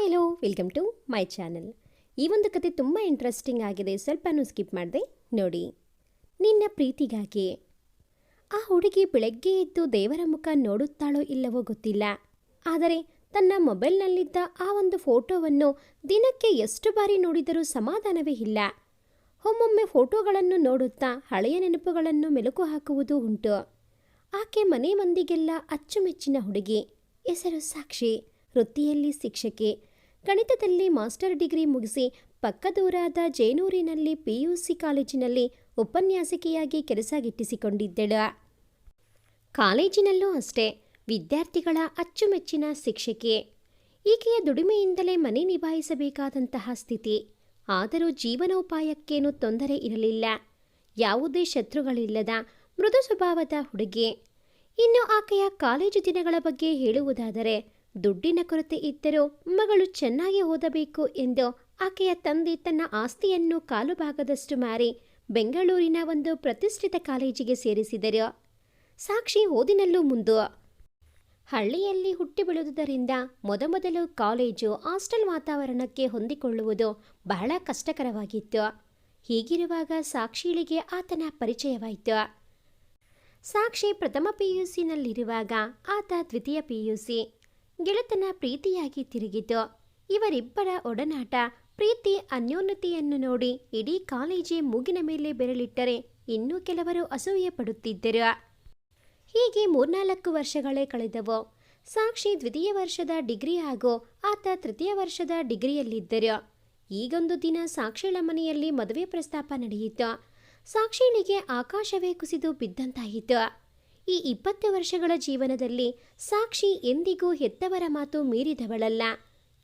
Hello welcome to my channel ಈ ಒಂದು ಕತೆ ತುಂಬ ಇಂಟ್ರೆಸ್ಟಿಂಗ್ ಆಗಿದೆ. ಸ್ವಲ್ಪನೂ ಸ್ಕಿಪ್ ಮಾಡಿದೆ. ನೋಡಿ, ನಿನ್ನ ಪ್ರೀತಿಗಾಗಿ. ಆ ಹುಡುಗಿ ಬೆಳಗ್ಗೆ ಎದ್ದು ದೇವರ ಮುಖ ನೋಡುತ್ತಾಳೋ ಇಲ್ಲವೋ ಗೊತ್ತಿಲ್ಲ. ಆದರೆ ತನ್ನ ಮೊಬೈಲ್ನಲ್ಲಿದ್ದ ಆ ಒಂದು ಫೋಟೋವನ್ನು ದಿನಕ್ಕೆ ಎಷ್ಟು ಬಾರಿ ನೋಡಿದರೂ ಸಮಾಧಾನವೇ ಇಲ್ಲ. ಒಮ್ಮೊಮ್ಮೆ ಫೋಟೋಗಳನ್ನು ನೋಡುತ್ತಾ ಹಳೆಯ ನೆನಪುಗಳನ್ನು ಮೆಲುಕು ಹಾಕುವುದು ಉಂಟು. ಆಕೆ ಮನೆ ಮಂದಿಗೆಲ್ಲ ಅಚ್ಚುಮೆಚ್ಚಿನ ಹುಡುಗಿ. ಹೆಸರು ಸಾಕ್ಷಿ. ವೃತ್ತಿಯಲ್ಲಿ ಶಿಕ್ಷಕಿ. ಗಣಿತದಲ್ಲಿ ಮಾಸ್ಟರ್ ಡಿಗ್ರಿ ಮುಗಿಸಿ ಪಕ್ಕದೂರಾದ ಜೇನೂರಿನಲ್ಲಿ ಪಿಯುಸಿ ಕಾಲೇಜಿನಲ್ಲಿ ಉಪನ್ಯಾಸಕಿಯಾಗಿ ಕೆಲಸ ಗಿಟ್ಟಿಸಿಕೊಂಡಿದ್ದಳು. ಕಾಲೇಜಿನಲ್ಲೂ ಅಷ್ಟೇ, ವಿದ್ಯಾರ್ಥಿಗಳ ಅಚ್ಚುಮೆಚ್ಚಿನ ಶಿಕ್ಷಕಿ ಈಕೆಯ ದುಡಿಮೆಯಿಂದಲೇ ಮನೆ ನಿಭಾಯಿಸಬೇಕಾದಂತಹ ಸ್ಥಿತಿ. ಆದರೂ ಜೀವನೋಪಾಯಕ್ಕೇನೂ ತೊಂದರೆ ಇರಲಿಲ್ಲ. ಯಾವುದೇ ಶತ್ರುಗಳಿಲ್ಲದ ಮೃದು ಸ್ವಭಾವದ ಹುಡುಗಿ. ಇನ್ನು ಆಕೆಯ ಕಾಲೇಜು ದಿನಗಳ ಬಗ್ಗೆ ಹೇಳುವುದಾದರೆ ದುಡ್ಡಿನ ಕೊರತೆ ಇದ್ದರೂ ಮಗಳು ಚೆನ್ನಾಗಿ ಓದಬೇಕು ಎಂದು ಆಕೆಯ ತಂದೆ ತನ್ನ ಆಸ್ತಿಯನ್ನು ಕಾಲು ಭಾಗದಷ್ಟು ಮಾರಿ ಬೆಂಗಳೂರಿನ ಒಂದು ಪ್ರತಿಷ್ಠಿತ ಕಾಲೇಜಿಗೆ ಸೇರಿಸಿದರು. ಸಾಕ್ಷಿ ಓದಿನಲ್ಲೂ ಮುಂದು. ಹಳ್ಳಿಯಲ್ಲಿ ಹುಟ್ಟಿ ಬೆಳೆದುದರಿಂದ ಮೊದಮೊದಲು ಕಾಲೇಜು ಹಾಸ್ಟೆಲ್ ವಾತಾವರಣಕ್ಕೆ ಹೊಂದಿಕೊಳ್ಳುವುದು ಬಹಳ ಕಷ್ಟಕರವಾಗಿತ್ತು. ಹೀಗಿರುವಾಗ ಸಾಕ್ಷಿಳಿಗೆ ಆತನ ಪರಿಚಯವಾಯಿತು. ಸಾಕ್ಷಿ ಪ್ರಥಮ ಪಿಯುಸಿನಲ್ಲಿರುವಾಗ ಆತ ದ್ವಿತೀಯ ಪಿಯುಸಿ. ಗೆಳೆತನ ಪ್ರೀತಿಯಾಗಿ ತಿರುಗಿತು. ಇವರಿಬ್ಬರ ಒಡನಾಟ ಪ್ರೀತಿ ಅನ್ಯೋನ್ಯತೆಯನ್ನು ನೋಡಿ ಇಡೀ ಕಾಲೇಜೇ ಮೂಗಿನ ಮೇಲೆ ಬೆರಳಿಟ್ಟರೆ ಇನ್ನೂ ಕೆಲವರು ಅಸೂಯೆ ಪಡುತ್ತಿದ್ದರು. ಹೀಗೆ ಮೂರ್ನಾಲ್ಕು ವರ್ಷಗಳೇ ಕಳೆದವು. ಸಾಕ್ಷಿ ದ್ವಿತೀಯ ವರ್ಷದ ಡಿಗ್ರಿ ಹಾಗೂ ಆತ ತೃತೀಯ ವರ್ಷದ ಡಿಗ್ರಿಯಲ್ಲಿದ್ದರು. ಈಗೊಂದು ದಿನ ಸಾಕ್ಷಿಳ ಮನೆಯಲ್ಲಿ ಮದುವೆ ಪ್ರಸ್ತಾಪ ನಡೆಯಿತು. ಸಾಕ್ಷಿಳಿಗೆ ಆಕಾಶವೇ ಕುಸಿದು ಬಿದ್ದಂತಾಯಿತು. ಈ ಇಪ್ಪತ್ತು ವರ್ಷಗಳ ಜೀವನದಲ್ಲಿ ಸಾಕ್ಷಿ ಎಂದಿಗೂ ಹೆತ್ತವರ ಮಾತು ಮೀರಿದವಳಲ್ಲ.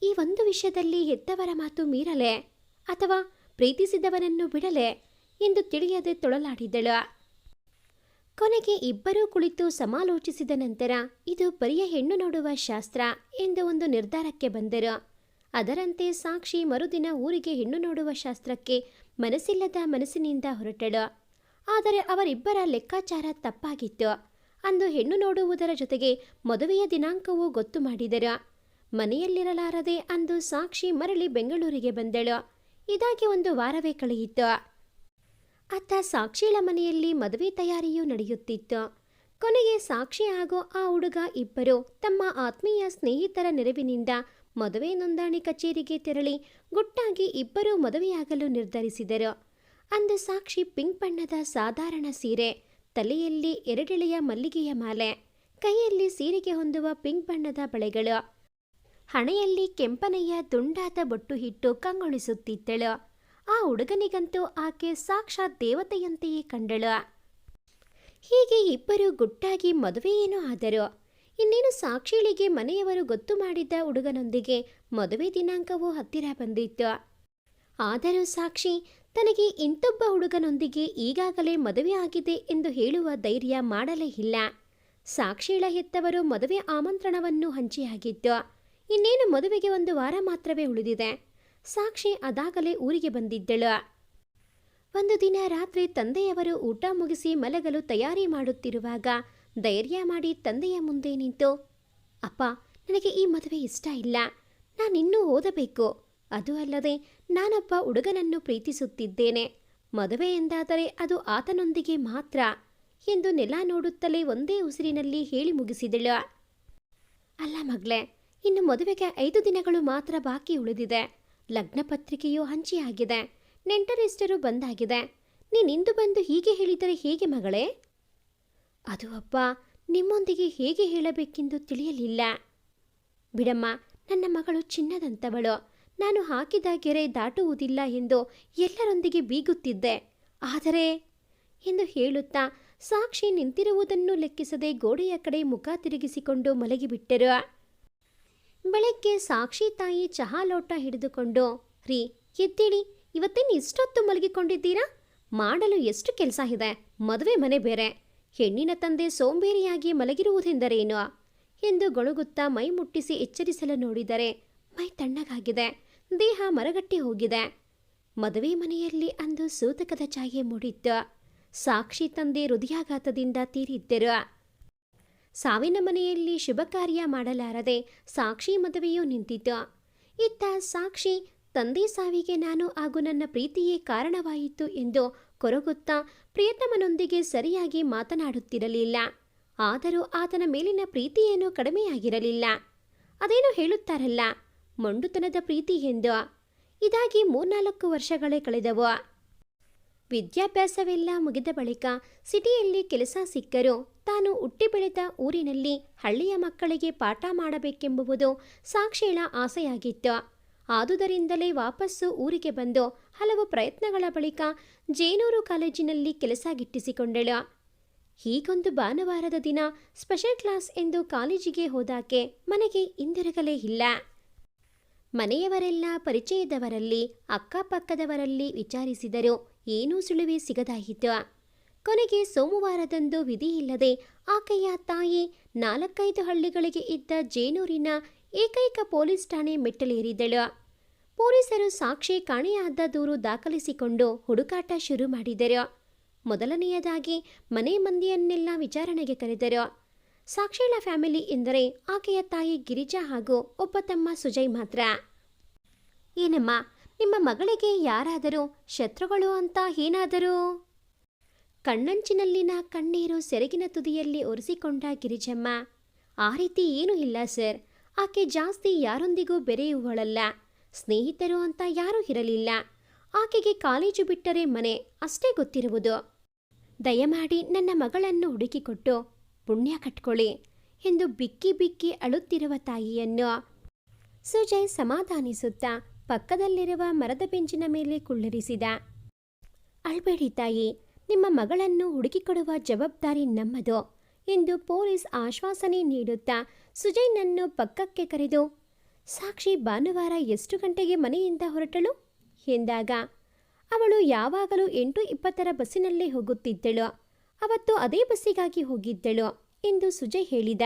ಈ ಒಂದು ವಿಷಯದಲ್ಲಿ ಹೆತ್ತವರ ಮಾತು ಮೀರಲೆ ಅಥವಾ ಪ್ರೀತಿಸಿದವನನ್ನು ಬಿಡಲೆ ಎಂದು ತಿಳಿಯದೆ ತೊಳಲಾಡಿದಳು. ಕೊನೆಗೆ ಇಬ್ಬರೂ ಕುಳಿತು ಸಮಾಲೋಚಿಸಿದ ನಂತರ ಇದು ಬರಿಯ ಹೆಣ್ಣು ನೋಡುವ ಶಾಸ್ತ್ರ ಎಂದು ಒಂದು ನಿರ್ಧಾರಕ್ಕೆ ಬಂದರು. ಅದರಂತೆ ಸಾಕ್ಷಿ ಮರುದಿನ ಊರಿಗೆ ಹೆಣ್ಣು ನೋಡುವ ಶಾಸ್ತ್ರಕ್ಕೆ ಮನಸ್ಸಿಲ್ಲದ ಮನಸ್ಸಿನಿಂದ ಹೊರಟಳು. ಆದರೆ ಅವರಿಬ್ಬರ ಲೆಕ್ಕಾಚಾರ ತಪ್ಪಾಗಿತ್ತು. ಅಂದು ಹೆಣ್ಣು ನೋಡುವುದರ ಜೊತೆಗೆ ಮದುವೆಯ ದಿನಾಂಕವೂ ಗೊತ್ತು ಮಾಡಿದರ. ಮನೆಯಲ್ಲಿರಲಾರದೆ ಅಂದು ಸಾಕ್ಷಿ ಮರಳಿ ಬೆಂಗಳೂರಿಗೆ ಬಂದಳು. ಇದಾಗಿ ಒಂದು ವಾರವೇ ಕಳೆಯಿತು. ಅತ್ತ ಸಾಕ್ಷಿಳ ಮನೆಯಲ್ಲಿ ಮದುವೆ ತಯಾರಿಯೂ ನಡೆಯುತ್ತಿತ್ತು. ಕೊನೆಗೆ ಸಾಕ್ಷಿ ಹಾಗೂ ಆ ಹುಡುಗ ಇಬ್ಬರು ತಮ್ಮ ಆತ್ಮೀಯ ಸ್ನೇಹಿತರ ನೆರವಿನಿಂದ ಮದುವೆ ನೋಂದಣಿ ಕಚೇರಿಗೆ ತೆರಳಿ ಗುಟ್ಟಾಗಿ ಇಬ್ಬರೂ ಮದುವೆಯಾಗಲು ನಿರ್ಧರಿಸಿದರು. ಅಂದು ಸಾಕ್ಷಿ ಪಿಂಕ್ ಬಣ್ಣದ ಸಾಧಾರಣ ಸೀರೆ ತಲೆಯಲ್ಲಿ ಎರಡೆಳೆಯ ಮಲ್ಲಿಗೆಯ ಮಾಲೆ, ಕೈಯಲ್ಲಿ ಸೀರೆಗೆ ಹೊಂದುವ ಪಿಂಕ್ ಬಣ್ಣದ ಬಳೆಗಳು, ಹಣೆಯಲ್ಲಿ ಕೆಂಪನೆಯ ದುಂಡಾದ ಬೊಟ್ಟು ಹಿಟ್ಟು ಕಂಗೊಳಿಸುತ್ತಿದ್ದಳು. ಆ ಹುಡುಗನಿಗಂತೂ ಆಕೆ ಸಾಕ್ಷಾತ್ ದೇವತೆಯಂತೆಯೇ ಕಂಡಳು. ಹೀಗೆ ಇಬ್ಬರು ಗುಟ್ಟಾಗಿ ಮದುವೆಯೇನೂ ಆದರು. ಇನ್ನೇನು ಸಾಕ್ಷಿಳಿಗೆ ಮನೆಯವರು ಗೊತ್ತು ಮಾಡಿದ್ದ ಹುಡುಗನೊಂದಿಗೆ ಮದುವೆ ದಿನಾಂಕವೂ ಹತ್ತಿರ ಬಂದಿತ್ತು. ಆದರೂ ಸಾಕ್ಷಿ ತನಗೆ ಇಂತೊಬ್ಬ ಹುಡುಗನೊಂದಿಗೆ ಈಗಾಗಲೇ ಮದುವೆ ಆಗಿದೆ ಎಂದು ಹೇಳುವ ಧೈರ್ಯ ಮಾಡಲೇ ಇಲ್ಲ. ಸಾಕ್ಷಿಳ ಹೆತ್ತವರು ಮದುವೆ ಆಮಂತ್ರಣವನ್ನು ಹಂಚಿಯಾಗಿದ್ದು ಇನ್ನೇನು ಮದುವೆಗೆ ಒಂದು ವಾರ ಮಾತ್ರವೇ ಉಳಿದಿದೆ. ಸಾಕ್ಷಿ ಅದಾಗಲೇ ಊರಿಗೆ ಬಂದಿದ್ದಳು. ಒಂದು ದಿನ ರಾತ್ರಿ ತಂದೆಯವರು ಊಟ ಮುಗಿಸಿ ಮಲಗಲು ತಯಾರಿ ಮಾಡುತ್ತಿರುವಾಗ ಧೈರ್ಯ ಮಾಡಿ ತಂದೆಯ ಮುಂದೆ ನಿಂತು, ಅಪ್ಪ, ನನಗೆ ಈ ಮದುವೆ ಇಷ್ಟ ಇಲ್ಲ. ನಾನಿನ್ನೂ ಓದಬೇಕು. ಅದು ಅಲ್ಲದೆ ನಾನೊಬ್ಬ ಹುಡುಗನನ್ನು ಪ್ರೀತಿಸುತ್ತಿದ್ದೇನೆ. ಮದುವೆ ಎಂದಾದರೆ ಅದು ಆತನೊಂದಿಗೆ ಮಾತ್ರ ಎಂದು ನೆಲ ನೋಡುತ್ತಲೇ ಒಂದೇ ಉಸಿರಿನಲ್ಲಿ ಹೇಳಿ ಮುಗಿಸಿದಳು. ಅಲ್ಲ ಮಗಳೇ, ಇನ್ನು ಮದುವೆಗೆ ಐದು ದಿನಗಳು ಮಾತ್ರ ಬಾಕಿ ಉಳಿದಿದೆ. ಲಗ್ನ ಪತ್ರಿಕೆಯು ಹಂಚಿಯಾಗಿದೆ. ನೆಂಟರಿಷ್ಟರು ಬಂದಾಗಿದೆ. ನೀನಿಂದು ಬಂದು ಹೀಗೆ ಹೇಳಿದರೆ ಹೇಗೆ ಮಗಳೇ? ಅದು ಅಪ್ಪ, ನಿಮ್ಮೊಂದಿಗೆ ಹೇಗೆ ಹೇಳಬೇಕೆಂದು ತಿಳಿಯಲಿಲ್ಲ. ಬಿಡಮ್ಮ, ನನ್ನ ಮಗಳು ಚಿನ್ನದಂತವಳು. ನಾನು ಹಾಕಿದ ಗೆರೆ ದಾಟುವುದಿಲ್ಲ ಎಂದು ಎಲ್ಲರೊಂದಿಗೆ ಬೀಗುತ್ತಿದ್ದೆ. ಆದರೆ, ಎಂದು ಹೇಳುತ್ತಾ ಸಾಕ್ಷಿ ನಿಂತಿರುವುದನ್ನು ಲೆಕ್ಕಿಸದೆ ಗೋಡೆಯ ಕಡೆ ಮುಖ ತಿರುಗಿಸಿಕೊಂಡು ಮಲಗಿಬಿಟ್ಟರು. ಬೆಳಗ್ಗೆ ಸಾಕ್ಷಿ ತಾಯಿ ಚಹಾ ಲೋಟ ಹಿಡಿದುಕೊಂಡು, ರೀ, ಎದ್ದೇಳಿ ಇವತ್ತೇನು ಇಷ್ಟೊತ್ತು ಮಲಗಿಕೊಂಡಿದ್ದೀರಾ? ಮಾಡಲು ಎಷ್ಟು ಕೆಲಸ ಇದೆ, ಮದುವೆ ಮನೆ ಬೇರೆ, ಹೆಣ್ಣಿನ ತಂದೆ ಸೋಂಬೇರಿಯಾಗಿ ಮಲಗಿರುವುದೆಂದರೇನು? ಎಂದು ಗೊಣಗುತ್ತಾ ಮೈ ಮುಟ್ಟಿಸಿ ಎಚ್ಚರಿಸಲು ನೋಡಿದರೆ ಮೈ ತಣ್ಣಗಾಗಿದೆ. ದೇಹ ಮರಗಟ್ಟಿ ಹೋಗಿದೆ. ಮದುವೆ ಮನೆಯಲ್ಲಿ ಅಂದು ಸೂತಕದ ಛಾಯೆ ಮೂಡಿತ್ತು. ಸಾಕ್ಷಿ ತಂದೆ ಹೃದಯಾಘಾತದಿಂದ ತೀರಿದ್ದರು. ಸಾವಿನ ಮನೆಯಲ್ಲಿ ಶುಭ ಕಾರ್ಯ ಮಾಡಲಾರದೆ ಸಾಕ್ಷಿ ಮದುವೆಯೂ ನಿಂತಿತು ಇತ್ತ ಸಾಕ್ಷಿ, ತಂದೆ ಸಾವಿಗೆ ನಾನು ಹಾಗೂ ನನ್ನ ಪ್ರೀತಿಯೇ ಕಾರಣವಾಯಿತು ಎಂದು ಕೊರಗುತ್ತಾ ಪ್ರಿಯತಮನೊಂದಿಗೆ ಸರಿಯಾಗಿ ಮಾತನಾಡುತ್ತಿರಲಿಲ್ಲ. ಆದರೂ ಆತನ ಮೇಲಿನ ಪ್ರೀತಿಯೇನೂ ಕಡಿಮೆಯಾಗಿರಲಿಲ್ಲ. ಅದೇನು ಹೇಳುತ್ತಾರಲ್ಲ? ಮೊಂಡುತನದ ಪ್ರೀತಿ ಎಂದು. ಇದಾಗಿ ಮೂರ್ನಾಲ್ಕು ವರ್ಷಗಳೇ ಕಳೆದವು. ವಿದ್ಯಾಭ್ಯಾಸವೆಲ್ಲ ಮುಗಿದ ಬಳಿಕ ಸಿಟಿಯಲ್ಲಿ ಕೆಲಸ ಸಿಕ್ಕರೂ. ತಾನು ಹುಟ್ಟಿ ಬೆಳೆದ ಊರಿನಲ್ಲಿ ಹಳ್ಳಿಯ ಮಕ್ಕಳಿಗೆ ಪಾಠ ಮಾಡಬೇಕೆಂಬುವುದು ಸಾಕ್ಷಿಳ ಆಸೆಯಾಗಿತ್ತು. ಆದುದರಿಂದಲೇ ವಾಪಸ್ಸು ಊರಿಗೆ ಬಂದು ಹಲವು ಪ್ರಯತ್ನಗಳ ಬಳಿಕ ಜೇನೂರು ಕಾಲೇಜಿನಲ್ಲಿ ಕೆಲಸ ಗಿಟ್ಟಿಸಿಕೊಂಡಳು. ಹೀಗೊಂದು ಭಾನುವಾರದ ದಿನ ಸ್ಪೆಷಲ್ ಕ್ಲಾಸ್ ಎಂದು ಕಾಲೇಜಿಗೆ ಹೋದಾಕೆ ಮನೆಗೆ ಹಿಂದಿರುಗಲೇ ಇಲ್ಲ. ಮನೆಯವರೆಲ್ಲ ಪರಿಚಯದವರಲ್ಲಿ, ಅಕ್ಕಪಕ್ಕದವರಲ್ಲಿ ವಿಚಾರಿಸಿದರು. ಏನೂ ಸುಳಿವೆ ಸಿಗದಾಯಿತು. ಕೊನೆಗೆ ಸೋಮವಾರದಂದು ವಿಧಿಯಿಲ್ಲದೆ ಆಕೆಯ ತಾಯಿ ನಾಲ್ಕೈದು ಹಳ್ಳಿಗಳಿಗೆ ಇದ್ದ ಜೇನೂರಿನ ಏಕೈಕ ಪೊಲೀಸ್ ಠಾಣೆ ಮೆಟ್ಟಲೇರಿದಳು. ಪೊಲೀಸರು ಸಾಕ್ಷಿ ಕಾಣೆಯಾದ ದೂರು ದಾಖಲಿಸಿಕೊಂಡು ಹುಡುಕಾಟ ಶುರು ಮಾಡಿದರು. ಮೊದಲನೆಯದಾಗಿ ಮನೆ ಮಂದಿಯನ್ನೆಲ್ಲ ವಿಚಾರಣೆಗೆ ಕರೆದರು. ಸಾಕ್ಷಿಳ ಫ್ಯಾಮಿಲಿ ಎಂದರೆ ಆಕೆಯ ತಾಯಿ ಗಿರಿಜಾ ಹಾಗೂ ಒಬ್ಬ ತಮ್ಮ ಸುಜಯ್ ಮಾತ್ರ. ಏನಮ್ಮ, ನಿಮ್ಮ ಮಗಳಿಗೆ ಯಾರಾದರೂ ಶತ್ರುಗಳು ಅಂತ ಏನಾದರೂ? ಕಣ್ಣಂಚಿನಲ್ಲಿನ ಕಣ್ಣೀರು ಸೆರಗಿನ ತುದಿಯಲ್ಲಿ ಒರೆಸಿಕೊಂಡ ಗಿರಿಜಮ್ಮ, ಆ ರೀತಿ ಏನೂ ಇಲ್ಲ ಸರ್. ಆಕೆ ಜಾಸ್ತಿ ಯಾರೊಂದಿಗೂ ಬೆರೆಯುವಳಲ್ಲ, ಸ್ನೇಹಿತರು ಅಂತ ಯಾರೂ ಇರಲಿಲ್ಲ. ಆಕೆಗೆ ಕಾಲೇಜು ಬಿಟ್ಟರೆ ಮನೆ ಅಷ್ಟೇ ಗೊತ್ತಿರುವುದು. ದಯಮಾಡಿ ನನ್ನ ಮಗಳನ್ನು ಹುಡುಕಿಕೊಟ್ಟು ಪುಣ್ಯ ಕಟ್ಕೊಳ್ಳಿ ಎಂದು ಬಿಕ್ಕಿ ಬಿಕ್ಕಿ ಅಳುತ್ತಿರುವ ತಾಯಿಯನ್ನು ಸುಜಯ್ ಸಮಾಧಾನಿಸುತ್ತಾ ಪಕ್ಕದಲ್ಲಿರುವ ಮರದ ಬೆಂಚಿನ ಮೇಲೆ ಕುಳ್ಳರಿಸಿದ. ಅಳ್ಬೇಡಿ ತಾಯಿ, ನಿಮ್ಮ ಮಗಳನ್ನು ಹುಡುಕಿಕೊಡುವ ಜವಾಬ್ದಾರಿ ನಮ್ಮದು ಎಂದು ಪೊಲೀಸ್ ಆಶ್ವಾಸನೆ ನೀಡುತ್ತಾ ಸುಜಯ್ನನ್ನು ಪಕ್ಕಕ್ಕೆ ಕರೆದು, ಸಾಕ್ಷಿ ಭಾನುವಾರ ಎಷ್ಟು ಗಂಟೆಗೆ ಮನೆಯಿಂದ ಹೊರಟಳು? ಎಂದಾಗ, ಅವಳು ಯಾವಾಗಲೂ ಎಂಟು ಇಪ್ಪತ್ತರ ಬಸ್ಸಿನಲ್ಲೇ ಹೋಗುತ್ತಿದ್ದಳು. ಅವತ್ತು ಅದೇ ಬಸ್ಸಿಗಾಗಿ ಹೋಗಿದ್ದಳು ಎಂದು ಸುಜಯ್ ಹೇಳಿದ.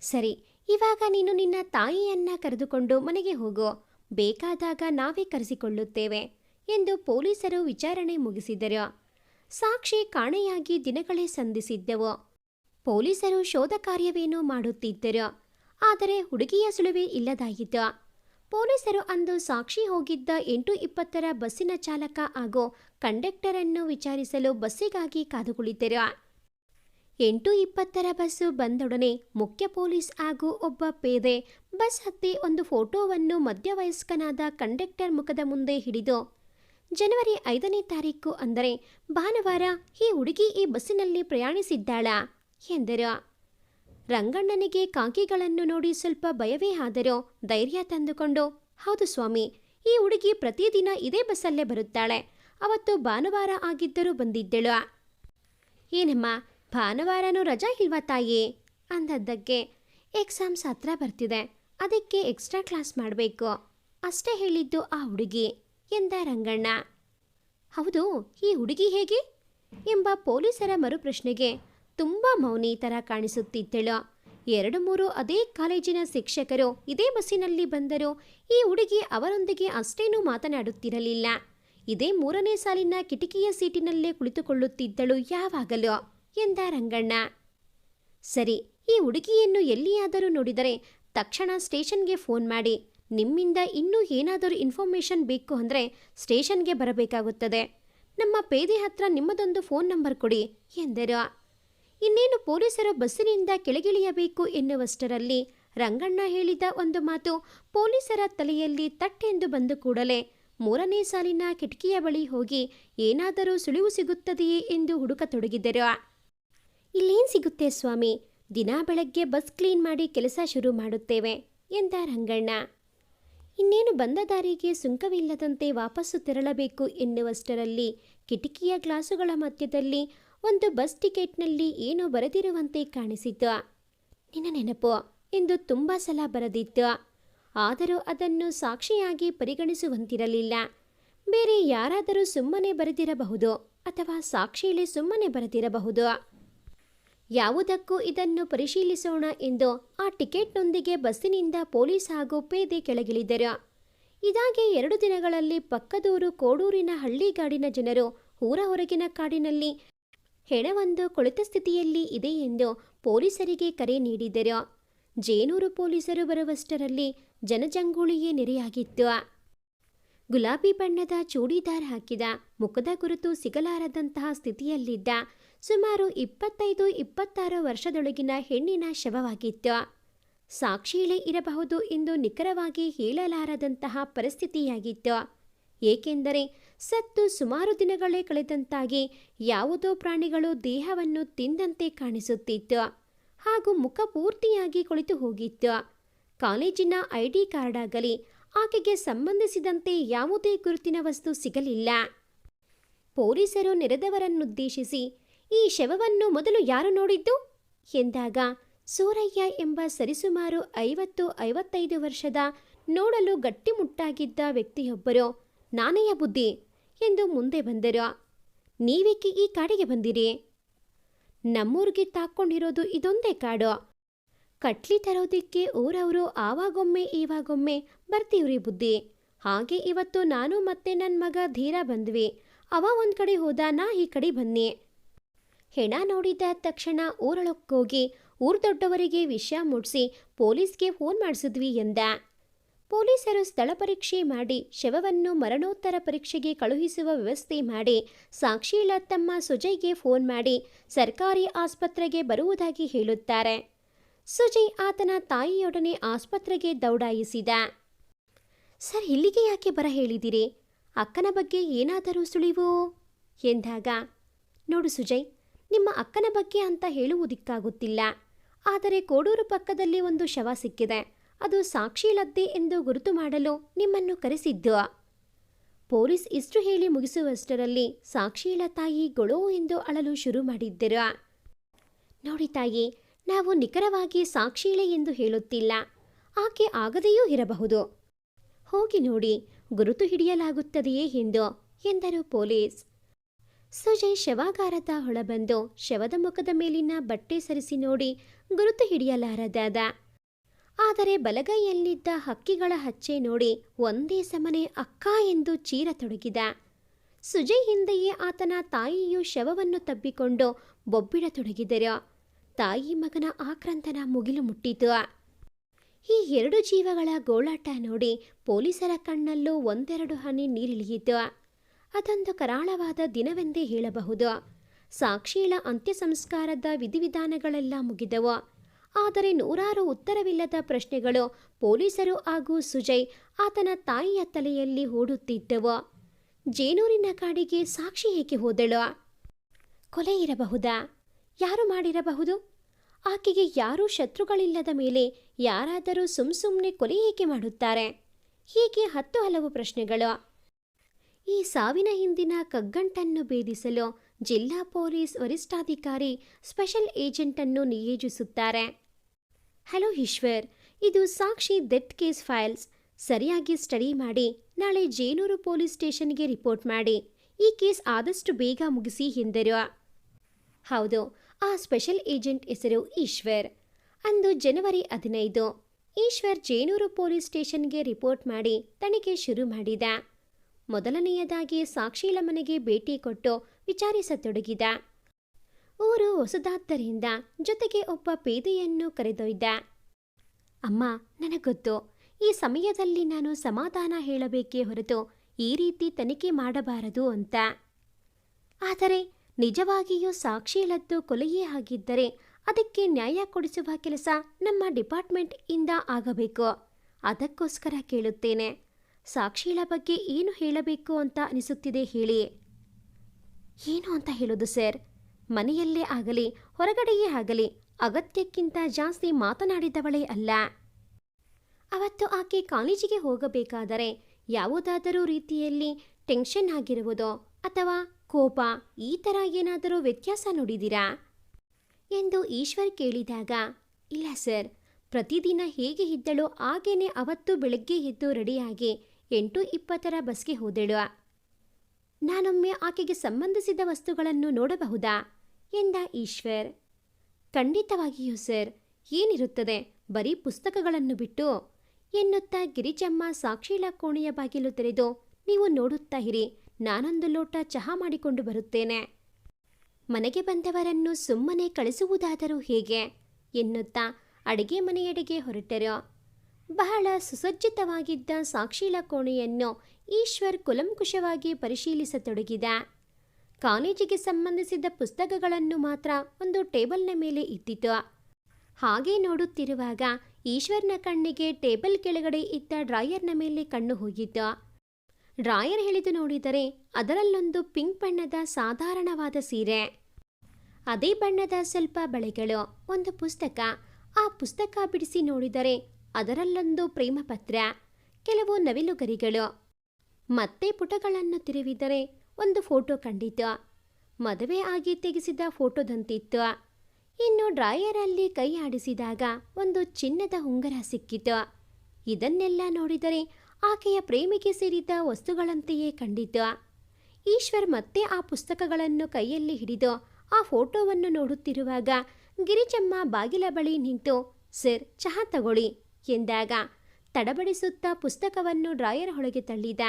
ಸರಿ, ಇವಾಗ ನೀನು ನಿನ್ನ ತಾಯಿಯನ್ನ ಕರೆದುಕೊಂಡು ಮನೆಗೆ ಹೋಗು. ಬೇಕಾದಾಗ ನಾವೇ ಕರೆಸಿಕೊಳ್ಳುತ್ತೇವೆ ಎಂದು ಪೊಲೀಸರು ವಿಚಾರಣೆ ಮುಗಿಸಿದರು. ಸಾಕ್ಷಿ ಕಾಣೆಯಾಗಿ ದಿನಗಳೇ ಸಂಧಿಸಿದ್ದವು. ಪೊಲೀಸರು ಶೋಧ ಕಾರ್ಯವೇನೋ ಮಾಡುತ್ತಿದ್ದರು. ಆದರೆ ಹುಡುಗಿಯ ಸುಳಿವೆ ಇಲ್ಲದಾಯಿತು. ಪೊಲೀಸರು ಅಂದು ಸಾಕ್ಷಿ ಹೋಗಿದ್ದ ಎಂಟು ಇಪ್ಪತ್ತರ ಬಸ್ಸಿನ ಚಾಲಕ ಹಾಗೂ ಕಂಡಕ್ಟರನ್ನು ವಿಚಾರಿಸಲು ಬಸ್ಸಿಗಾಗಿ ಕಾದು ಕುಳಿತರು ಎಂಟು ಇಪ್ಪತ್ತರ ಬಸ್ಸು ಬಂದೊಡನೆ ಮುಖ್ಯ ಪೊಲೀಸ್ ಹಾಗೂ ಒಬ್ಬ ಪೇದೆ ಬಸ್ ಹತ್ತಿ ಒಂದು ಫೋಟೋವನ್ನು ಮಧ್ಯವಯಸ್ಕನಾದ ಕಂಡಕ್ಟರ್ ಮುಖದ ಮುಂದೆ ಹಿಡಿದು, ಜನವರಿ ಐದನೇ ತಾರೀಕು ಅಂದರೆ ಭಾನುವಾರ ಈ ಹುಡುಗಿ ಈ ಬಸ್ಸಿನಲ್ಲಿ ಪ್ರಯಾಣಿಸಿದ್ದಾಳ ಎಂದರು. ರಂಗಣ್ಣನಿಗೆ ಕಾಕಿಗಳನ್ನು ನೋಡಿ ಸ್ವಲ್ಪ ಭಯವೇ ಆದರೂ ಧೈರ್ಯ ತಂದುಕೊಂಡು, ಹೌದು ಸ್ವಾಮಿ, ಈ ಹುಡುಗಿ ಪ್ರತಿದಿನ ಇದೇ ಬಸ್ಸಲ್ಲೇ ಬರುತ್ತಾಳೆ. ಅವತ್ತು ಭಾನುವಾರ ಆಗಿದ್ದರೂ ಬಂದಿದ್ದಳು. ಏನಮ್ಮ, ಭಾನುವಾರನೂ ರಜಾ ಇಲ್ವಾ ತಾಯಿ? ಅಂದದ್ದಕ್ಕೆ ಎಕ್ಸಾಮ್ಸ್ ಹತ್ರ ಬರ್ತಿದೆ, ಅದಕ್ಕೆ ಎಕ್ಸ್ಟ್ರಾ ಕ್ಲಾಸ್ ಮಾಡಬೇಕು. ಅಷ್ಟೇ ಹೇಳಿದ್ದು ಆ ಹುಡುಗಿ, ಎಂದ ರಂಗಣ್ಣ. ಹೌದು, ಈ ಹುಡುಗಿ ಹೇಗೆ? ಎಂಬ ಪೊಲೀಸರ ಮರುಪ್ರಶ್ನೆಗೆ ತುಂಬ ಮೌನಿ ಥರ ಕಾಣಿಸುತ್ತಿದ್ದಳು. ಎರಡು ಮೂರು ಅದೇ ಕಾಲೇಜಿನ ಶಿಕ್ಷಕರು ಇದೇ ಬಸ್ಸಿನಲ್ಲಿ ಬಂದರೂ ಈ ಹುಡುಗಿ ಅವರೊಂದಿಗೆ ಅಷ್ಟೇನೂ ಮಾತನಾಡುತ್ತಿರಲಿಲ್ಲ. ಇದೇ ಮೂರನೇ ಸಾಲಿನ ಕಿಟಕಿಯ ಸೀಟಿನಲ್ಲೇ ಕುಳಿತುಕೊಳ್ಳುತ್ತಿದ್ದಳು ಯಾವಾಗಲೂ ಎಂದ ರಂಗಣ್ಣ. ಸರಿ, ಈ ಹುಡುಗಿಯನ್ನು ಎಲ್ಲಿಯಾದರೂ ನೋಡಿದರೆ ತಕ್ಷಣ ಸ್ಟೇಷನ್ಗೆ ಫೋನ್ ಮಾಡಿ. ನಿಮ್ಮಿಂದ ಇನ್ನೂ ಏನಾದರೂ ಇನ್ಫಾರ್ಮೇಷನ್ ಬೇಕು ಅಂದರೆ ಸ್ಟೇಷನ್ಗೆ ಬರಬೇಕಾಗುತ್ತದೆ. ನಮ್ಮ ಪೇದೆ ಹತ್ರ ನಿಮ್ಮದೊಂದು ಫೋನ್ ನಂಬರ್ ಕೊಡಿ ಎಂದರು. ಇನ್ನೇನು ಪೊಲೀಸರು ಬಸ್ಸಿನಿಂದ ಕೆಳಗಿಳಿಯಬೇಕು ಎನ್ನುವಷ್ಟರಲ್ಲಿ ರಂಗಣ್ಣ ಹೇಳಿದ ಒಂದು ಮಾತು ಪೊಲೀಸರ ತಲೆಯಲ್ಲಿ ತಟ್ಟೆಂದು ಬಂದು ಕೂಡಲೇ ಮೂರನೇ ಸಾಲಿನ ಕಿಟಕಿಯ ಬಳಿ ಹೋಗಿ ಏನಾದರೂ ಸುಳಿವು ಸಿಗುತ್ತದೆಯೇ ಎಂದು ಹುಡುಕತೊಡಗಿದರು ಇಲ್ಲೇನು ಸಿಗುತ್ತೆ ಸ್ವಾಮಿ? ದಿನಾ ಬೆಳಗ್ಗೆ ಬಸ್ ಕ್ಲೀನ್ ಮಾಡಿ ಕೆಲಸ ಶುರು ಮಾಡುತ್ತೇವೆ ಎಂದ ರಂಗಣ್ಣ. ಇನ್ನೇನು ಬಂದ ದಾರಿಗೆ ಸುಂಕವಿಲ್ಲದಂತೆ ವಾಪಸ್ಸು ತೆರಳಬೇಕು ಎನ್ನುವಷ್ಟರಲ್ಲಿ ಕಿಟಕಿಯ ಗ್ಲಾಸುಗಳ ಮಧ್ಯದಲ್ಲಿ ಒಂದು ಬಸ್ ಟಿಕೆಟ್ನಲ್ಲಿ ಏನೋ ಬರೆದಿರುವಂತೆ ಕಾಣಿಸಿತು. ನಿನ್ನ ನೆನಪು ಎಂದು ತುಂಬ ಸಲ ಬರೆದಿತ್ತು. ಆದರೂ ಅದನ್ನು ಸಾಕ್ಷಿಯಾಗಿ ಪರಿಗಣಿಸುವಂತಿರಲಿಲ್ಲ. ಬೇರೆ ಯಾರಾದರೂ ಸುಮ್ಮನೆ ಬರೆದಿರಬಹುದು ಅಥವಾ ಸಾಕ್ಷಿಯಲ್ಲಿ ಸುಮ್ಮನೆ ಬರೆದಿರಬಹುದು. ಯಾವುದಕ್ಕೂ ಇದನ್ನು ಪರಿಶೀಲಿಸೋಣ ಎಂದು ಆ ಟಿಕೆಟ್ನೊಂದಿಗೆ ಬಸ್ಸಿನಿಂದ ಪೊಲೀಸ್ ಹಾಗೂ ಪೇದೆ ಕೆಳಗಿಳಿದರು. ಇದಾಗಿ ಎರಡು ದಿನಗಳಲ್ಲಿ ಪಕ್ಕದೂರು ಕೋಡೂರಿನ ಹಳ್ಳಿಗಾಡಿನ ಜನರು ಊರ ಹೊರಗಿನ ಕಾಡಿನಲ್ಲಿ ಹೆಣವೊಂದು ಕುಳಿತ ಸ್ಥಿತಿಯಲ್ಲಿ ಇದೆ ಎಂದು ಪೊಲೀಸರಿಗೆ ಕರೆ ನೀಡಿದರು. ಜೇನೂರು ಪೊಲೀಸರು ಬರುವಷ್ಟರಲ್ಲಿ ಜನಜಂಗುಳಿಯೇ ನೆರೆಯಾಗಿತ್ತು. ಗುಲಾಬಿ ಬಣ್ಣದ ಚೂಡಿದಾರ್ ಹಾಕಿದ, ಮುಖದ ಗುರುತು ಸಿಗಲಾರದಂತಹ ಸ್ಥಿತಿಯಲ್ಲಿದ್ದ, ಸುಮಾರು ಇಪ್ಪತ್ತೈದು ಇಪ್ಪತ್ತಾರು ವರ್ಷದೊಳಗಿನ ಹೆಣ್ಣಿನ ಶವವಾಗಿತ್ತು. ಸಾಕ್ಷಿಗಳೇ ಇರಬಹುದು ಎಂದು ನಿಖರವಾಗಿ ಹೇಳಲಾರದಂತಹ ಪರಿಸ್ಥಿತಿಯಾಗಿತ್ತು. ಏಕೆಂದರೆ ಸತ್ತು ಸುಮಾರು ದಿನಗಳೇ ಕಳೆದಂತಾಗಿ ಯಾವುದೋ ಪ್ರಾಣಿಗಳು ದೇಹವನ್ನು ತಿಂದಂತೆ ಕಾಣಿಸುತ್ತಿತ್ತು ಹಾಗೂ ಮುಖ ಪೂರ್ತಿಯಾಗಿ ಕುಳಿತು ಹೋಗಿತ್ತು. ಕಾಲೇಜಿನ ಐ ಡಿ ಕಾರ್ಡ್ ಆಗಲಿ ಆಕೆಗೆ ಸಂಬಂಧಿಸಿದಂತೆ ಯಾವುದೇ ಗುರುತಿನ ವಸ್ತು ಸಿಗಲಿಲ್ಲ. ಪೊಲೀಸರು ನೆರೆದವರನ್ನುದ್ದೇಶಿಸಿ, ಈ ಶವವನ್ನು ಮೊದಲು ಯಾರು ನೋಡಿದ್ದು? ಎಂದಾಗ, ಸೂರಯ್ಯ ಎಂಬ ಸರಿಸುಮಾರು ಐವತ್ತು ಐವತ್ತೈದು ವರ್ಷದ, ನೋಡಲು ಗಟ್ಟಿಮುಟ್ಟಾಗಿದ್ದ ವ್ಯಕ್ತಿಯೊಬ್ಬರು, ನಾನೆಯ ಬುದ್ಧಿ. ಎಂದು ಮುಂದೆ ಬಂದರು. ನೀವೇಕೆ ಈ ಕಾಡಿಗೆ ಬಂದಿರಿ. ನಮ್ಮೂರಿಗೆ ತಾಕ್ಕೊಂಡಿರೋದು ಇದೊಂದೇ ಕಾಡು. ಕಟ್ಲಿ ತರೋದಿಕ್ಕೆ ಊರವರು ಆವಾಗೊಮ್ಮೆ ಈವಾಗೊಮ್ಮೆ ಬರ್ತೀವ್ರಿ ಬುದ್ಧಿ. ಹಾಗೆ ಇವತ್ತು ನಾನು ಮತ್ತೆ ನನ್ನ ಮಗ ಧೀರ ಬಂದ್ವಿ. ಅವ ಒಂದು ಕಡೆ ಹೋದ ನಾ ಈ ಕಡೆ ಬನ್ನಿ. ಹೆಣ ನೋಡಿದ ತಕ್ಷಣ ಊರೊಳಕ್ಕೋಗಿ ಊರ್ ದೊಡ್ಡವರಿಗೆ ವಿಷಯ ಮುಟ್ಸಿ ಪೊಲೀಸ್ಗೆ ಫೋನ್ ಮಾಡಿಸಿದ್ವಿ ಎಂದ. ಪೊಲೀಸರು ಸ್ಥಳ ಪರೀಕ್ಷೆ ಮಾಡಿ, ಶವವನ್ನು ಮರಣೋತ್ತರ ಪರೀಕ್ಷೆಗೆ ಕಳುಹಿಸುವ ವ್ಯವಸ್ಥೆ ಮಾಡಿ, ಸಾಕ್ಷಿ ತಮ್ಮ ಸುಜಯ್ಗೆ ಫೋನ್ ಮಾಡಿ, ಸರ್ಕಾರಿ ಆಸ್ಪತ್ರೆಗೆ ಬರುವುದಾಗಿ ಹೇಳುತ್ತಾರೆ. ಸುಜಯ್ ಆತನ ತಾಯಿಯೊಡನೆ ಆಸ್ಪತ್ರೆಗೆ ದೌಡಾಯಿಸಿದ. ಸರ್, ಇಲ್ಲಿಗೆ ಯಾಕೆ ಬರ ಹೇಳಿದಿರಿ? ಅಕ್ಕನ ಬಗ್ಗೆ ಏನಾದರೂ ಸುಳಿವು? ಎಂದಾಗ, ನೋಡು ಸುಜಯ್, ನಿಮ್ಮ ಅಕ್ಕನ ಬಗ್ಗೆ ಅಂತ ಹೇಳುವುದಕ್ಕಾಗುತ್ತಿಲ್ಲ. ಆದರೆ ಕೋಡೂರು ಪಕ್ಕದಲ್ಲಿ ಒಂದು ಶವ ಸಿಕ್ಕಿದೆ. ಅದು ಸಾಕ್ಷಿಲದ್ದೆ ಎಂದು ಗುರುತು ಮಾಡಲು ನಿಮ್ಮನ್ನು ಕರೆಸಿದ್ದು. ಪೊಲೀಸ್ ಇಷ್ಟು ಹೇಳಿ ಮುಗಿಸುವಷ್ಟರಲ್ಲಿ ಸಾಕ್ಷಿಲ ತಾಯಿ ಗೊಳೋ ಎಂದು ಅಳಲು ಶುರು ಮಾಡಿದ್ದರು. ನೋಡಿ ತಾಯಿ, ನಾವು ನಿಖರವಾಗಿ ಸಾಕ್ಷಿಳೆ ಎಂದು ಹೇಳುತ್ತಿಲ್ಲ. ಆಕೆ ಆಗದೆಯೂ ಇರಬಹುದು. ಹೋಗಿ ನೋಡಿ, ಗುರುತು ಹಿಡಿಯಲಾಗುತ್ತದೆಯೇ ಎಂದು ಎಂದರು ಪೊಲೀಸ್. ಸುಜಯ್ ಶವಾಗಾರದ ಹೊಳಬಂದು ಶವದ ಮುಖದ ಮೇಲಿನ ಬಟ್ಟೆ ಸರಿಸಿ ನೋಡಿ ಗುರುತು ಹಿಡಿಯಲಾರದಾದ. ಆದರೆ ಬಲಗೈಯಲ್ಲಿದ್ದ ಹಕ್ಕಿಗಳ ಹಚ್ಚೆ ನೋಡಿ ಒಂದೇ ಸಮನೆ ಅಕ್ಕ ಎಂದು ಚೀರತೊಡಗಿದ ಸುಜಯ್ ಹಿಂದೆಯೇ ಆತನ ತಾಯಿಯು ಶವವನ್ನು ತಬ್ಬಿಕೊಂಡು ಬೊಬ್ಬಿಡತೊಡಗಿದರು ತಾಯಿ ಮಗನ ಆಕ್ರಂತನ ಮುಗಿಲು ಮುಟ್ಟಿತು. ಈ ಎರಡು ಜೀವಗಳ ಗೋಳಾಟ ನೋಡಿ ಪೊಲೀಸರ ಕಣ್ಣಲ್ಲೂ ಒಂದೆರಡು ಹನಿ ನೀರಿಳಿಯಿತು. ಅದೊಂದು ಕರಾಳವಾದ ದಿನವೆಂದೇ ಹೇಳಬಹುದು. ಸಾಕ್ಷಿಗಳ ಅಂತ್ಯ ಸಂಸ್ಕಾರದ ವಿಧಿವಿಧಾನಗಳೆಲ್ಲ ಮುಗಿದವು. ಆದರೆ ನೂರಾರು ಉತ್ತರವಿಲ್ಲದ ಪ್ರಶ್ನೆಗಳು ಪೊಲೀಸರು ಹಾಗೂ ಸುಜಯ್ ಆತನ ತಾಯಿಯ ತಲೆಯಲ್ಲಿ ಓಡುತ್ತಿದ್ದವು ಜೇನೂರಿನ ಕಾಡಿಗೆ ಸಾಕ್ಷಿ ಏಕೆ ಹೋದಳು? ಕೊಲೆ ಇರಬಹುದಾ? ಯಾರು ಮಾಡಿರಬಹುದು? ಆಕೆಗೆ ಯಾರೂ ಶತ್ರುಗಳಿಲ್ಲದ ಮೇಲೆ ಯಾರಾದರೂ ಸುಮ್ ಸುಮ್ಮನೆ ಕೊಲೆ ಏಕೆ ಮಾಡುತ್ತಾರೆ? ಹೀಗೆ ಹತ್ತು ಹಲವು ಪ್ರಶ್ನೆಗಳು. ಈ ಸಾವಿನ ಹಿಂದಿನ ಕಗ್ಗಂಟನ್ನು ಭೇದಿಸಲು ಜಿಲ್ಲಾ ಪೊಲೀಸ್ ವರಿಷ್ಠಾಧಿಕಾರಿ ಸ್ಪೆಷಲ್ ಏಜೆಂಟ್ ಅನ್ನು ನಿಯೋಜಿಸುತ್ತಾರೆ. ಹಲೋ ಈಶ್ವರ್, ಇದು ಸಾಕ್ಷಿ ಡೆತ್ ಕೇಸ್ ಫೈಲ್ಸ್. ಸರಿಯಾಗಿ ಸ್ಟಡಿ ಮಾಡಿ, ನಾಳೆ ಜೇನೂರು ಪೊಲೀಸ್ ಸ್ಟೇಷನ್ಗೆ ರಿಪೋರ್ಟ್ ಮಾಡಿ. ಈ ಕೇಸ್ ಆದಷ್ಟು ಬೇಗ ಮುಗಿಸಿ ಎಂದರು ಹೌದು, ಆ ಸ್ಪೆಷಲ್ ಏಜೆಂಟ್ ಹೆಸರು ಈಶ್ವರ್. ಅಂದು ಜನವರಿ ಹದಿನೈದು, ಈಶ್ವರ್ ಜೇನೂರು ಪೊಲೀಸ್ ಸ್ಟೇಷನ್ಗೆ ರಿಪೋರ್ಟ್ ಮಾಡಿ ತನಿಖೆ ಶುರು ಮಾಡಿದ. ಮೊದಲನೆಯದಾಗಿ ಸಾಕ್ಷಿಲ ಮನೆಗೆ ಭೇಟಿ ಕೊಟ್ಟು ವಿಚಾರಿಸತೊಡಗಿದ. ಊರು ಹೊಸದಾದ್ದರಿಂದ ಜೊತೆಗೆ ಒಬ್ಬ ಪೇದೆಯನ್ನು ಕರೆದೊಯ್ದ. ಅಮ್ಮ, ನನಗೊತ್ತು. ಈ ಸಮಯದಲ್ಲಿ ನಾನು ಸಮಾಧಾನ ಹೇಳಬೇಕೇ ಹೊರತು ಈ ರೀತಿ ತನಿಖೆ ಮಾಡಬಾರದು ಅಂತ. ಆದರೆ ನಿಜವಾಗಿಯೂ ಸಾಕ್ಷಿಲದ್ದು ಕೊಲೆಯೇ ಆಗಿದ್ದರೆ ಅದಕ್ಕೆ ನ್ಯಾಯ ಕೊಡಿಸುವ ಕೆಲಸ ನಮ್ಮ ಡಿಪಾರ್ಟ್ಮೆಂಟ್ ಇಂದ ಆಗಬೇಕು. ಅದಕ್ಕೋಸ್ಕರ ಕೇಳುತ್ತೇನೆ. ಸಾಕ್ಷಿಗಳ ಬಗ್ಗೆ ಏನು ಹೇಳಬೇಕು ಅಂತ ಅನಿಸುತ್ತಿದೆ ಹೇಳಿ. ಏನು ಅಂತ ಹೇಳೋದು, ಸರ್? ಮನೆಯಲ್ಲೇ ಆಗಲಿ, ಹೊರಗಡೆಯೇ ಆಗಲಿ, ಅಗತ್ಯಕ್ಕಿಂತ ಜಾಸ್ತಿ ಮಾತನಾಡಿದವಳೇ ಅಲ್ಲ. ಅವತ್ತು ಆಕೆ ಕಾಲೇಜಿಗೆ ಹೋಗಬೇಕಾದರೆ ಯಾವುದಾದರೂ ರೀತಿಯಲ್ಲಿ ಟೆನ್ಷನ್ ಆಗಿರುವುದೋ ಅಥವಾ ಕೋಪ, ಈ ಥರ ಏನಾದರೂ ವ್ಯತ್ಯಾಸ ನೋಡಿದಿರಾ ಎಂದು ಈಶ್ವರ್ ಕೇಳಿದಾಗ, ಇಲ್ಲ, ಸರ್. ಪ್ರತಿದಿನ ಹೇಗೆ ಇದ್ದಳೋ, ಹಾಗೇನೆ ಅವತ್ತು ಬೆಳಗ್ಗೆ ಎದ್ದು ರೆಡಿಯಾಗಿ ಎಂಟು ಇಪ್ಪತ್ತರ ಬಸ್ಗೆ ಹೋದಳು. ನಾನೊಮ್ಮೆ ಆಕೆಗೆ ಸಂಬಂಧಿಸಿದ ವಸ್ತುಗಳನ್ನು ನೋಡಬಹುದಾ? ಎಂದ ಈಶ್ವರ್. ಖಂಡಿತವಾಗಿಯೂ ಸರ್, ಏನಿರುತ್ತದೆ? ಬರೀ ಪುಸ್ತಕಗಳನ್ನು ಬಿಟ್ಟು? ಎನ್ನುತ್ತಾ ಗಿರಿಜಮ್ಮ ಸಾಕ್ಷಿಲ ಕೋಣೆಯ ಬಾಗಿಲು ತೆರೆದು, ನೀವು ನೋಡುತ್ತಾ ಇರಿ, ನಾನೊಂದು ಲೋಟ ಚಹಾ ಮಾಡಿಕೊಂಡು ಬರುತ್ತೇನೆ. ಮನೆಗೆ ಬಂದವರನ್ನು ಸುಮ್ಮನೆ ಕಳಿಸುವುದಾದರೂ ಹೇಗೆ? ಎನ್ನುತ್ತಾ ಅಡಿಗೆ ಮನೆಯೆಡೆಗೆ ಹೊರಟರು. ಬಹಳ ಸುಸಜ್ಜಿತವಾಗಿದ್ದ ಸಾಕ್ಷಿಲ ಕೋಣೆಯನ್ನು ಈಶ್ವರ್ ಕುಲಂಕುಷವಾಗಿ ಪರಿಶೀಲಿಸತೊಡಗಿದ. ಕಾಲೇಜಿಗೆ ಸಂಬಂಧಿಸಿದ ಪುಸ್ತಕಗಳನ್ನು ಮಾತ್ರ ಒಂದು ಟೇಬಲ್ನ ಮೇಲೆ ಇಟ್ಟಿತು. ಹಾಗೆ ನೋಡುತ್ತಿರುವಾಗ ಈಶ್ವರ್ನ ಕಣ್ಣಿಗೆ ಟೇಬಲ್ ಕೆಳಗಡೆ ಇದ್ದ ಡ್ರಾಯರ್ನ ಮೇಲೆ ಕಣ್ಣು ಹೋಗಿತ್ತು. ಡ್ರಾಯರ್ ಹೇಳಿದು ನೋಡಿದರೆ ಅದರಲ್ಲೊಂದು ಪಿಂಕ್ ಬಣ್ಣದ ಸಾಧಾರಣವಾದ ಸೀರೆ. ಅದೇ ಬಣ್ಣದ ಸ್ವಲ್ಪ ಬಳೆಗಳು, ಒಂದು ಪುಸ್ತಕ. ಆ ಪುಸ್ತಕ ಬಿಡಿಸಿ ನೋಡಿದರೆ ಅದರಲ್ಲೊಂದು ಪ್ರೇಮಪತ್ರ, ಕೆಲವು ನವಿಲುಗರಿಗಳು. ಮತ್ತೆ ಪುಟಗಳನ್ನು ತಿರುವಿದರೆ ಒಂದು ಫೋಟೋ ಕಂಡಿತು. ಮದುವೆ ಆಗಿ ತೆಗೆಸಿದ ಫೋಟೋದಂತಿತ್ತು. ಇನ್ನು ಡ್ರಾಯರಲ್ಲಿ ಕೈ ಆಡಿಸಿದಾಗ ಒಂದು ಚಿನ್ನದ ಉಂಗರ ಸಿಕ್ಕಿತು. ಇದನ್ನೆಲ್ಲ ನೋಡಿದರೆ ಆಕೆಯ ಪ್ರೇಮಿಗೆ ಸೇರಿದ ವಸ್ತುಗಳಂತೆಯೇ ಕಂಡಿತು. ಈಶ್ವರ್ ಮತ್ತೆ ಆ ಪುಸ್ತಕಗಳನ್ನು ಕೈಯಲ್ಲಿ ಹಿಡಿದು ಆ ಫೋಟೋವನ್ನು ನೋಡುತ್ತಿರುವಾಗ ಗಿರಿಜಮ್ಮ ಬಾಗಿಲ ಬಳಿ ನಿಂತು, ಸರ್, ಚಹಾ ತಗೊಳ್ಳಿ ಎಂದಾಗ ತಡಬಡಿಸುತ್ತಾ ಪುಸ್ತಕವನ್ನು ಡ್ರಾಯರ್ ಒಳಗೆ ತಳ್ಳಿದ.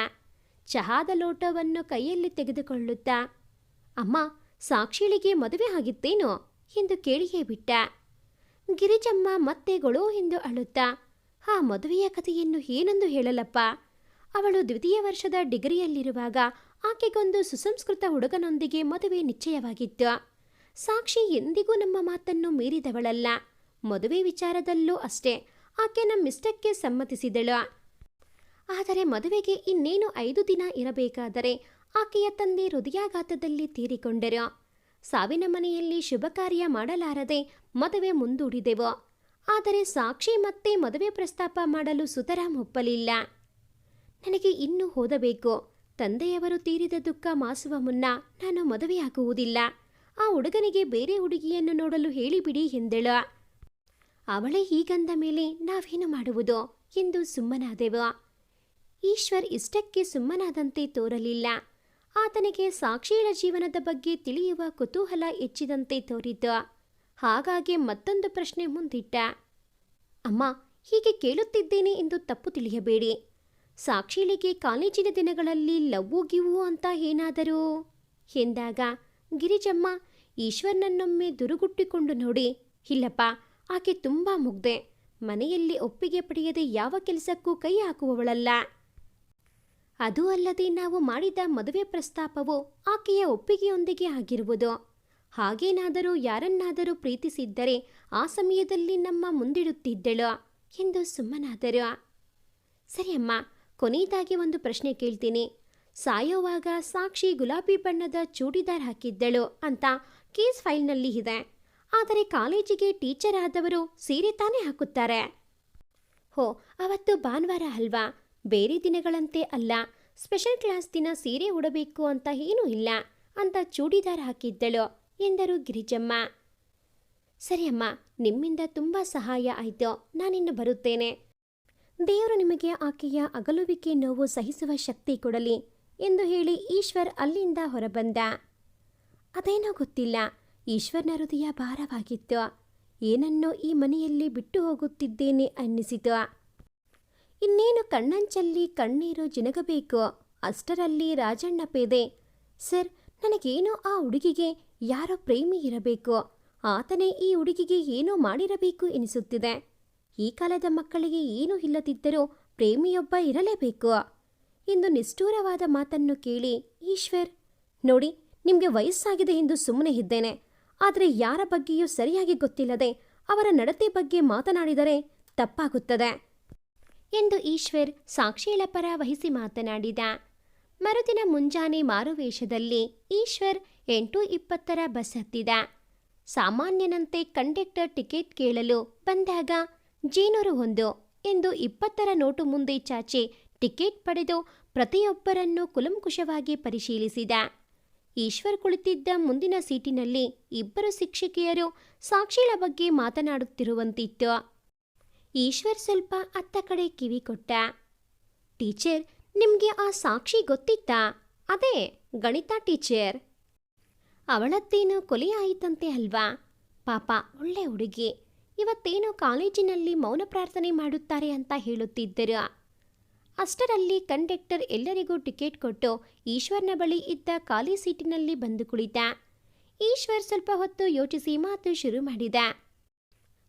ಚಹಾದ ಲೋಟವನ್ನು ಕೈಯಲ್ಲಿ ತೆಗೆದುಕೊಳ್ಳುತ್ತಾ, ಅಮ್ಮ, ಸಾಕ್ಷಿಳಿಗೆ ಮದುವೆ ಆಗಿತ್ತೇನೋ? ಎಂದು ಕೇಳಿಯೇ ಬಿಟ್ಟ. ಗಿರಿಜಮ್ಮ ಮತ್ತೆ ಗೊಳೋ? ಎಂದು ಅಳುತ್ತಾ, ಆ ಮದುವೆಯ ಕಥೆಯನ್ನು ಏನೆಂದು ಹೇಳಲಪ್ಪ? ಅವಳು ದ್ವಿತೀಯ ವರ್ಷದ ಡಿಗ್ರಿಯಲ್ಲಿರುವಾಗ ಆಕೆಗೊಂದು ಸುಸಂಸ್ಕೃತ ಹುಡುಗನೊಂದಿಗೆ ಮದುವೆ ನಿಶ್ಚಯವಾಗಿತ್ತು. ಸಾಕ್ಷಿ ಎಂದಿಗೂ ನಮ್ಮ ಮಾತನ್ನು ಮೀರಿದವಳಲ್ಲ. ಮದುವೆ ವಿಚಾರದಲ್ಲೂ ಅಷ್ಟೇ ಆಕೆ ನಮ್ಮಿಷ್ಟಕ್ಕೆ ಸಮ್ಮತಿಸಿದಳು. ಆದರೆ ಮದುವೆಗೆ ಇನ್ನೇನು ಐದು ದಿನ ಇರಬೇಕಾದರೆ ಆಕೆಯ ತಂದೆ ಹೃದಯಾಘಾತದಲ್ಲಿ ತೀರಿಕೊಂಡರು. ಸಾವಿನ ಮನೆಯಲ್ಲಿ ಶುಭ ಕಾರ್ಯ ಮಾಡಲಾರದೆ ಮದುವೆ ಮುಂದೂಡಿದೆವು. ಆದರೆ ಸಾಕ್ಷಿ ಮತ್ತೆ ಮದುವೆ ಪ್ರಸ್ತಾಪ ಮಾಡಲು ಸುತರಾಮ್ ಒಪ್ಪಲಿಲ್ಲ. ನನಗೆ ಇನ್ನೂ ಓದಬೇಕು. ತಂದೆಯವರು ತೀರಿದ ದುಃಖ ಮಾಸುವ ಮುನ್ನ ನಾನು ಮದುವೆಯಾಗುವುದಿಲ್ಲ. ಆ ಹುಡುಗನಿಗೆ ಬೇರೆ ಹುಡುಗಿಯನ್ನು ನೋಡಲು ಹೇಳಿಬಿಡಿ ಎಂದಳು. ಅವಳೇ ಹೀಗಂದ ಮೇಲೆ ನಾವೇನು ಮಾಡುವುದು ಎಂದು ಸುಮ್ಮನಾದೆವು. ಈಶ್ವರ್ ಇಷ್ಟಕ್ಕೆ ಸುಮ್ಮನಾದಂತೆ ತೋರಲಿಲ್ಲ. ಆತನಿಗೆ ಸಾಕ್ಷಿಗಳ ಜೀವನದ ಬಗ್ಗೆ ತಿಳಿಯುವ ಕುತೂಹಲ ಹೆಚ್ಚಿದಂತೆ ತೋರಿತು ಹಾಗಾಗಿ ಮತ್ತೊಂದು ಪ್ರಶ್ನೆ ಮುಂದಿಟ್ಟ. ಅಮ್ಮ, ಹೀಗೆ ಕೇಳುತ್ತಿದ್ದೇನೆ ಎಂದು ತಪ್ಪು ತಿಳಿಯಬೇಡಿ. ಸಾಕ್ಷಿಳಿಗೆ ಕಾಲೇಜಿನ ದಿನಗಳಲ್ಲಿ ಲವ್ವು ಗಿವು ಅಂತ ಏನಾದರೂ? ಎಂದಾಗ, ಗಿರಿಜಮ್ಮ, ಈಶ್ವರ್ನನ್ನೊಮ್ಮೆ ದುರುಗುಟ್ಟಿಕೊಂಡು ನೋಡಿ, ಇಲ್ಲಪ್ಪ, ಆಕೆ ತುಂಬಾ ಮುಗ್ದೆ ಮನೆಯಲ್ಲಿ ಒಪ್ಪಿಗೆ ಪಡೆಯದೆ ಯಾವ ಕೆಲಸಕ್ಕೂ ಕೈ ಹಾಕುವವಳಲ್ಲ. ಅದೂ ಅಲ್ಲದೆ ನಾವು ಮಾಡಿದ ಮದುವೆ ಪ್ರಸ್ತಾಪವು ಆಕೆಯ ಒಪ್ಪಿಗೆಯೊಂದಿಗೆ ಆಗಿರುವುದು. ಹಾಗೇನಾದರೂ ಯಾರನ್ನಾದರೂ ಪ್ರೀತಿಸಿದ್ದರೆ ಆ ಸಮಯದಲ್ಲಿ ನಮ್ಮ ಮುಂದಿಡುತ್ತಿದ್ದಳು ಎಂದು ಸುಮ್ಮನಾದರು. ಸರಿ ಅಮ್ಮ, ಕೊನೆಯದಾಗಿ ಒಂದು ಪ್ರಶ್ನೆ ಕೇಳ್ತೀನಿ. ಸಾಯೋವಾಗ ಸಾಕ್ಷಿ ಗುಲಾಬಿ ಬಣ್ಣದ ಚೂಡಿದಾರ್ ಹಾಕಿದ್ದಳು ಅಂತ ಕೇಸ್ ಫೈಲ್ನಲ್ಲಿ ಇದೆ. ಆದರೆ ಕಾಲೇಜಿಗೆ ಟೀಚರ್ ಆದವರು ಸೀರೆ ತಾನೇ ಹಾಕುತ್ತಾರೆ. ಹೋ, ಅವತ್ತು ಭಾನುವಾರ ಅಲ್ವಾ? ಬೇರೆ ದಿನಗಳಂತೆ ಅಲ್ಲ. ಸ್ಪೆಷಲ್ ಕ್ಲಾಸ್ ದಿನ ಸೀರೆ ಉಡಬೇಕು ಅಂತ ಏನೂ ಇಲ್ಲ ಅಂತ ಚೂಡಿದಾರ್ ಹಾಕಿದ್ದಳು ಎಂದರು ಗಿರಿಜಮ್ಮ. ಸರಿ ಅಮ್ಮ, ನಿಮ್ಮಿಂದ ತುಂಬ ಸಹಾಯ ಆಯ್ತು. ನಾನಿನ್ನು ಬರುತ್ತೇನೆ. ದೇವರು ನಿಮಗೆ ಆಕೆಯ ಅಗಲುವಿಕೆ ನೋವು ಸಹಿಸುವ ಶಕ್ತಿ ಕೊಡಲಿ ಎಂದು ಹೇಳಿ ಈಶ್ವರ್ ಅಲ್ಲಿಂದ ಹೊರಬಂದ. ಅದೇನೋ ಗೊತ್ತಿಲ್ಲ. ಈಶ್ವರ್ನ ಹೃದಯ ಭಾರವಾಗಿತ್ತು. ಏನನ್ನೋ ಈ ಮನೆಯಲ್ಲಿ ಬಿಟ್ಟು ಹೋಗುತ್ತಿದ್ದೇನೆ ಅನ್ನಿಸಿತು. ಇನ್ನೇನು ಕಣ್ಣಂಚಲ್ಲಿ ಕಣ್ಣೀರು ಜಿನಗಬೇಕು? ಅಷ್ಟರಲ್ಲಿ ರಾಜಣ್ಣ ಪೇದೆ, ಸರ್, ನನಗೇನೋ ಆ ಹುಡುಗಿಗೆ ಯಾರೋ ಪ್ರೇಮಿ ಇರಬೇಕು. ಆತನೇ ಈ ಹುಡುಗಿಗೆ ಏನೋ ಮಾಡಿರಬೇಕು ಎನಿಸುತ್ತಿದೆ. ಈ ಕಾಲದ ಮಕ್ಕಳಿಗೆ ಏನೂ ಇಲ್ಲದಿದ್ದರೂ ಪ್ರೇಮಿಯೊಬ್ಬ ಇರಲೇಬೇಕು. ಎಂದು ನಿಷ್ಠೂರವಾದ ಮಾತನ್ನು ಕೇಳಿ ಈಶ್ವರ್, ನೋಡಿ, ನಿಮಗೆ ವಯಸ್ಸಾಗಿದೆ ಎಂದು ಸುಮ್ಮನೆ ಇದ್ದೇನೆ. ಆದರೆ ಯಾರ ಬಗ್ಗೆಯೂ ಸರಿಯಾಗಿ ಗೊತ್ತಿಲ್ಲದೆ ಅವರ ನಡತೆ ಬಗ್ಗೆ ಮಾತನಾಡಿದರೆ ತಪ್ಪಾಗುತ್ತದೆ. ಎಂದು ಈಶ್ವರ್ ಸಾಕ್ಷಿಗಳ ಪರ ವಹಿಸಿ ಮಾತನಾಡಿದ. ಮರುದಿನ ಮುಂಜಾನೆ ಮಾರುವೇಷದಲ್ಲಿ ಈಶ್ವರ್ ಎಂಟು ಇಪ್ಪತ್ತರ ಬಸ್ ಹತ್ತಿದ. ಸಾಮಾನ್ಯನಂತೆ ಕಂಡಕ್ಟರ್ ಟಿಕೆಟ್ ಕೇಳಲು ಬಂದಾಗ ಜೇನೂರು ಒಂದು ಎಂದು ಇಪ್ಪತ್ತರ ನೋಟು ಮುಂದೆ ಚಾಚಿ ಟಿಕೆಟ್ ಪಡೆದು ಪ್ರತಿಯೊಬ್ಬರನ್ನು ಕುಲಂಕುಷವಾಗಿ ಪರಿಶೀಲಿಸಿದ. ಈಶ್ವರ್ ಕುಳಿತಿದ್ದ ಮುಂದಿನ ಸೀಟಿನಲ್ಲಿ ಇಬ್ಬರು ಶಿಕ್ಷಕಿಯರು ಸಾಕ್ಷಿಗಳ ಬಗ್ಗೆ ಮಾತನಾಡುತ್ತಿರುವಂತಿತ್ತು. ಈಶ್ವರ್ ಸ್ವಲ್ಪ ಅತ್ತ ಕಡೆ ಕಿವಿ ಕೊಟ್ಟ. ಟೀಚರ್, ನಿಮಗೆ ಆ ಸಾಕ್ಷಿ ಗೊತ್ತಿತ್ತಾ? ಅದೇ, ಗಣಿತ ಟೀಚರ್. ಅವಳದ್ದೇನೋ ಕೊಲೆ ಆಯಿತಂತೆ ಅಲ್ವಾ? ಪಾಪ, ಒಳ್ಳೆ ಹುಡುಗಿ. ಇವತ್ತೇನೋ ಕಾಲೇಜಿನಲ್ಲಿ ಮೌನ ಪ್ರಾರ್ಥನೆ ಮಾಡುತ್ತಾರೆ ಅಂತ ಹೇಳುತ್ತಿದ್ದರು. ಅಷ್ಟರಲ್ಲಿ ಕಂಡಕ್ಟರ್ ಎಲ್ಲರಿಗೂ ಟಿಕೆಟ್ ಕೊಟ್ಟು ಈಶ್ವರ್ನ ಬಳಿ ಇದ್ದ ಖಾಲಿ ಸೀಟಿನಲ್ಲಿ ಬಂದು ಕುಳಿತ. ಈಶ್ವರ್ ಸ್ವಲ್ಪ ಹೊತ್ತು ಯೋಚಿಸಿ ಮಾತು ಶುರು ಮಾಡಿದ.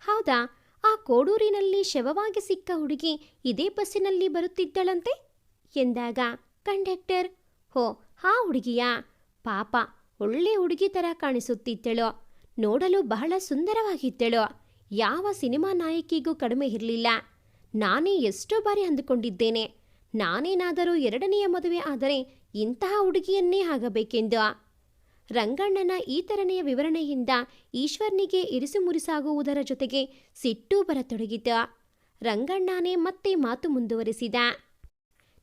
ಹೌದಾ? ಆ ಕೋಡೂರಿನಲ್ಲಿ ಶವವಾಗಿ ಸಿಕ್ಕ ಹುಡುಗಿ ಇದೇ ಬಸ್ಸಿನಲ್ಲಿ ಬರುತ್ತಿದ್ದಳಂತೆ? ಎಂದಾಗ, ಕಂಡಕ್ಟರ್, ಹೋ ಹಾ ಹುಡುಗಿಯಾ? ಪಾಪ, ಒಳ್ಳೆ ಹುಡುಗಿ ಥರ ಕಾಣಿಸುತ್ತಿದ್ದಳು. ನೋಡಲು ಬಹಳ ಸುಂದರವಾಗಿದ್ದಳು. ಯಾವ ಸಿನಿಮಾ ನಾಯಕಿಗೂ ಕಡಿಮೆ ಇರಲಿಲ್ಲ. ನಾನೇ ಎಷ್ಟೋ ಬಾರಿ ಅಂದುಕೊಂಡಿದ್ದೇನೆ. ನಾನೇನಾದರೂ ಎರಡನೆಯ ಮದುವೆ ಆದರೆ ಇಂತಹ ಹುಡುಗಿಯನ್ನೇ ಆಗಬೇಕೆಂದು. ರಂಗಣ್ಣನ ಈ ತರನೆಯ ವಿವರಣೆಯಿಂದ ಈಶ್ವರ್ನಿಗೆ ಇರಿಸುಮುರಿಸಾಗುವುದರ ಜೊತೆಗೆ ಸಿಟ್ಟು ಬರತೊಡಗಿತ ರಂಗಣ್ಣನೇ ಮತ್ತೆ ಮಾತು ಮುಂದುವರಿಸಿದ.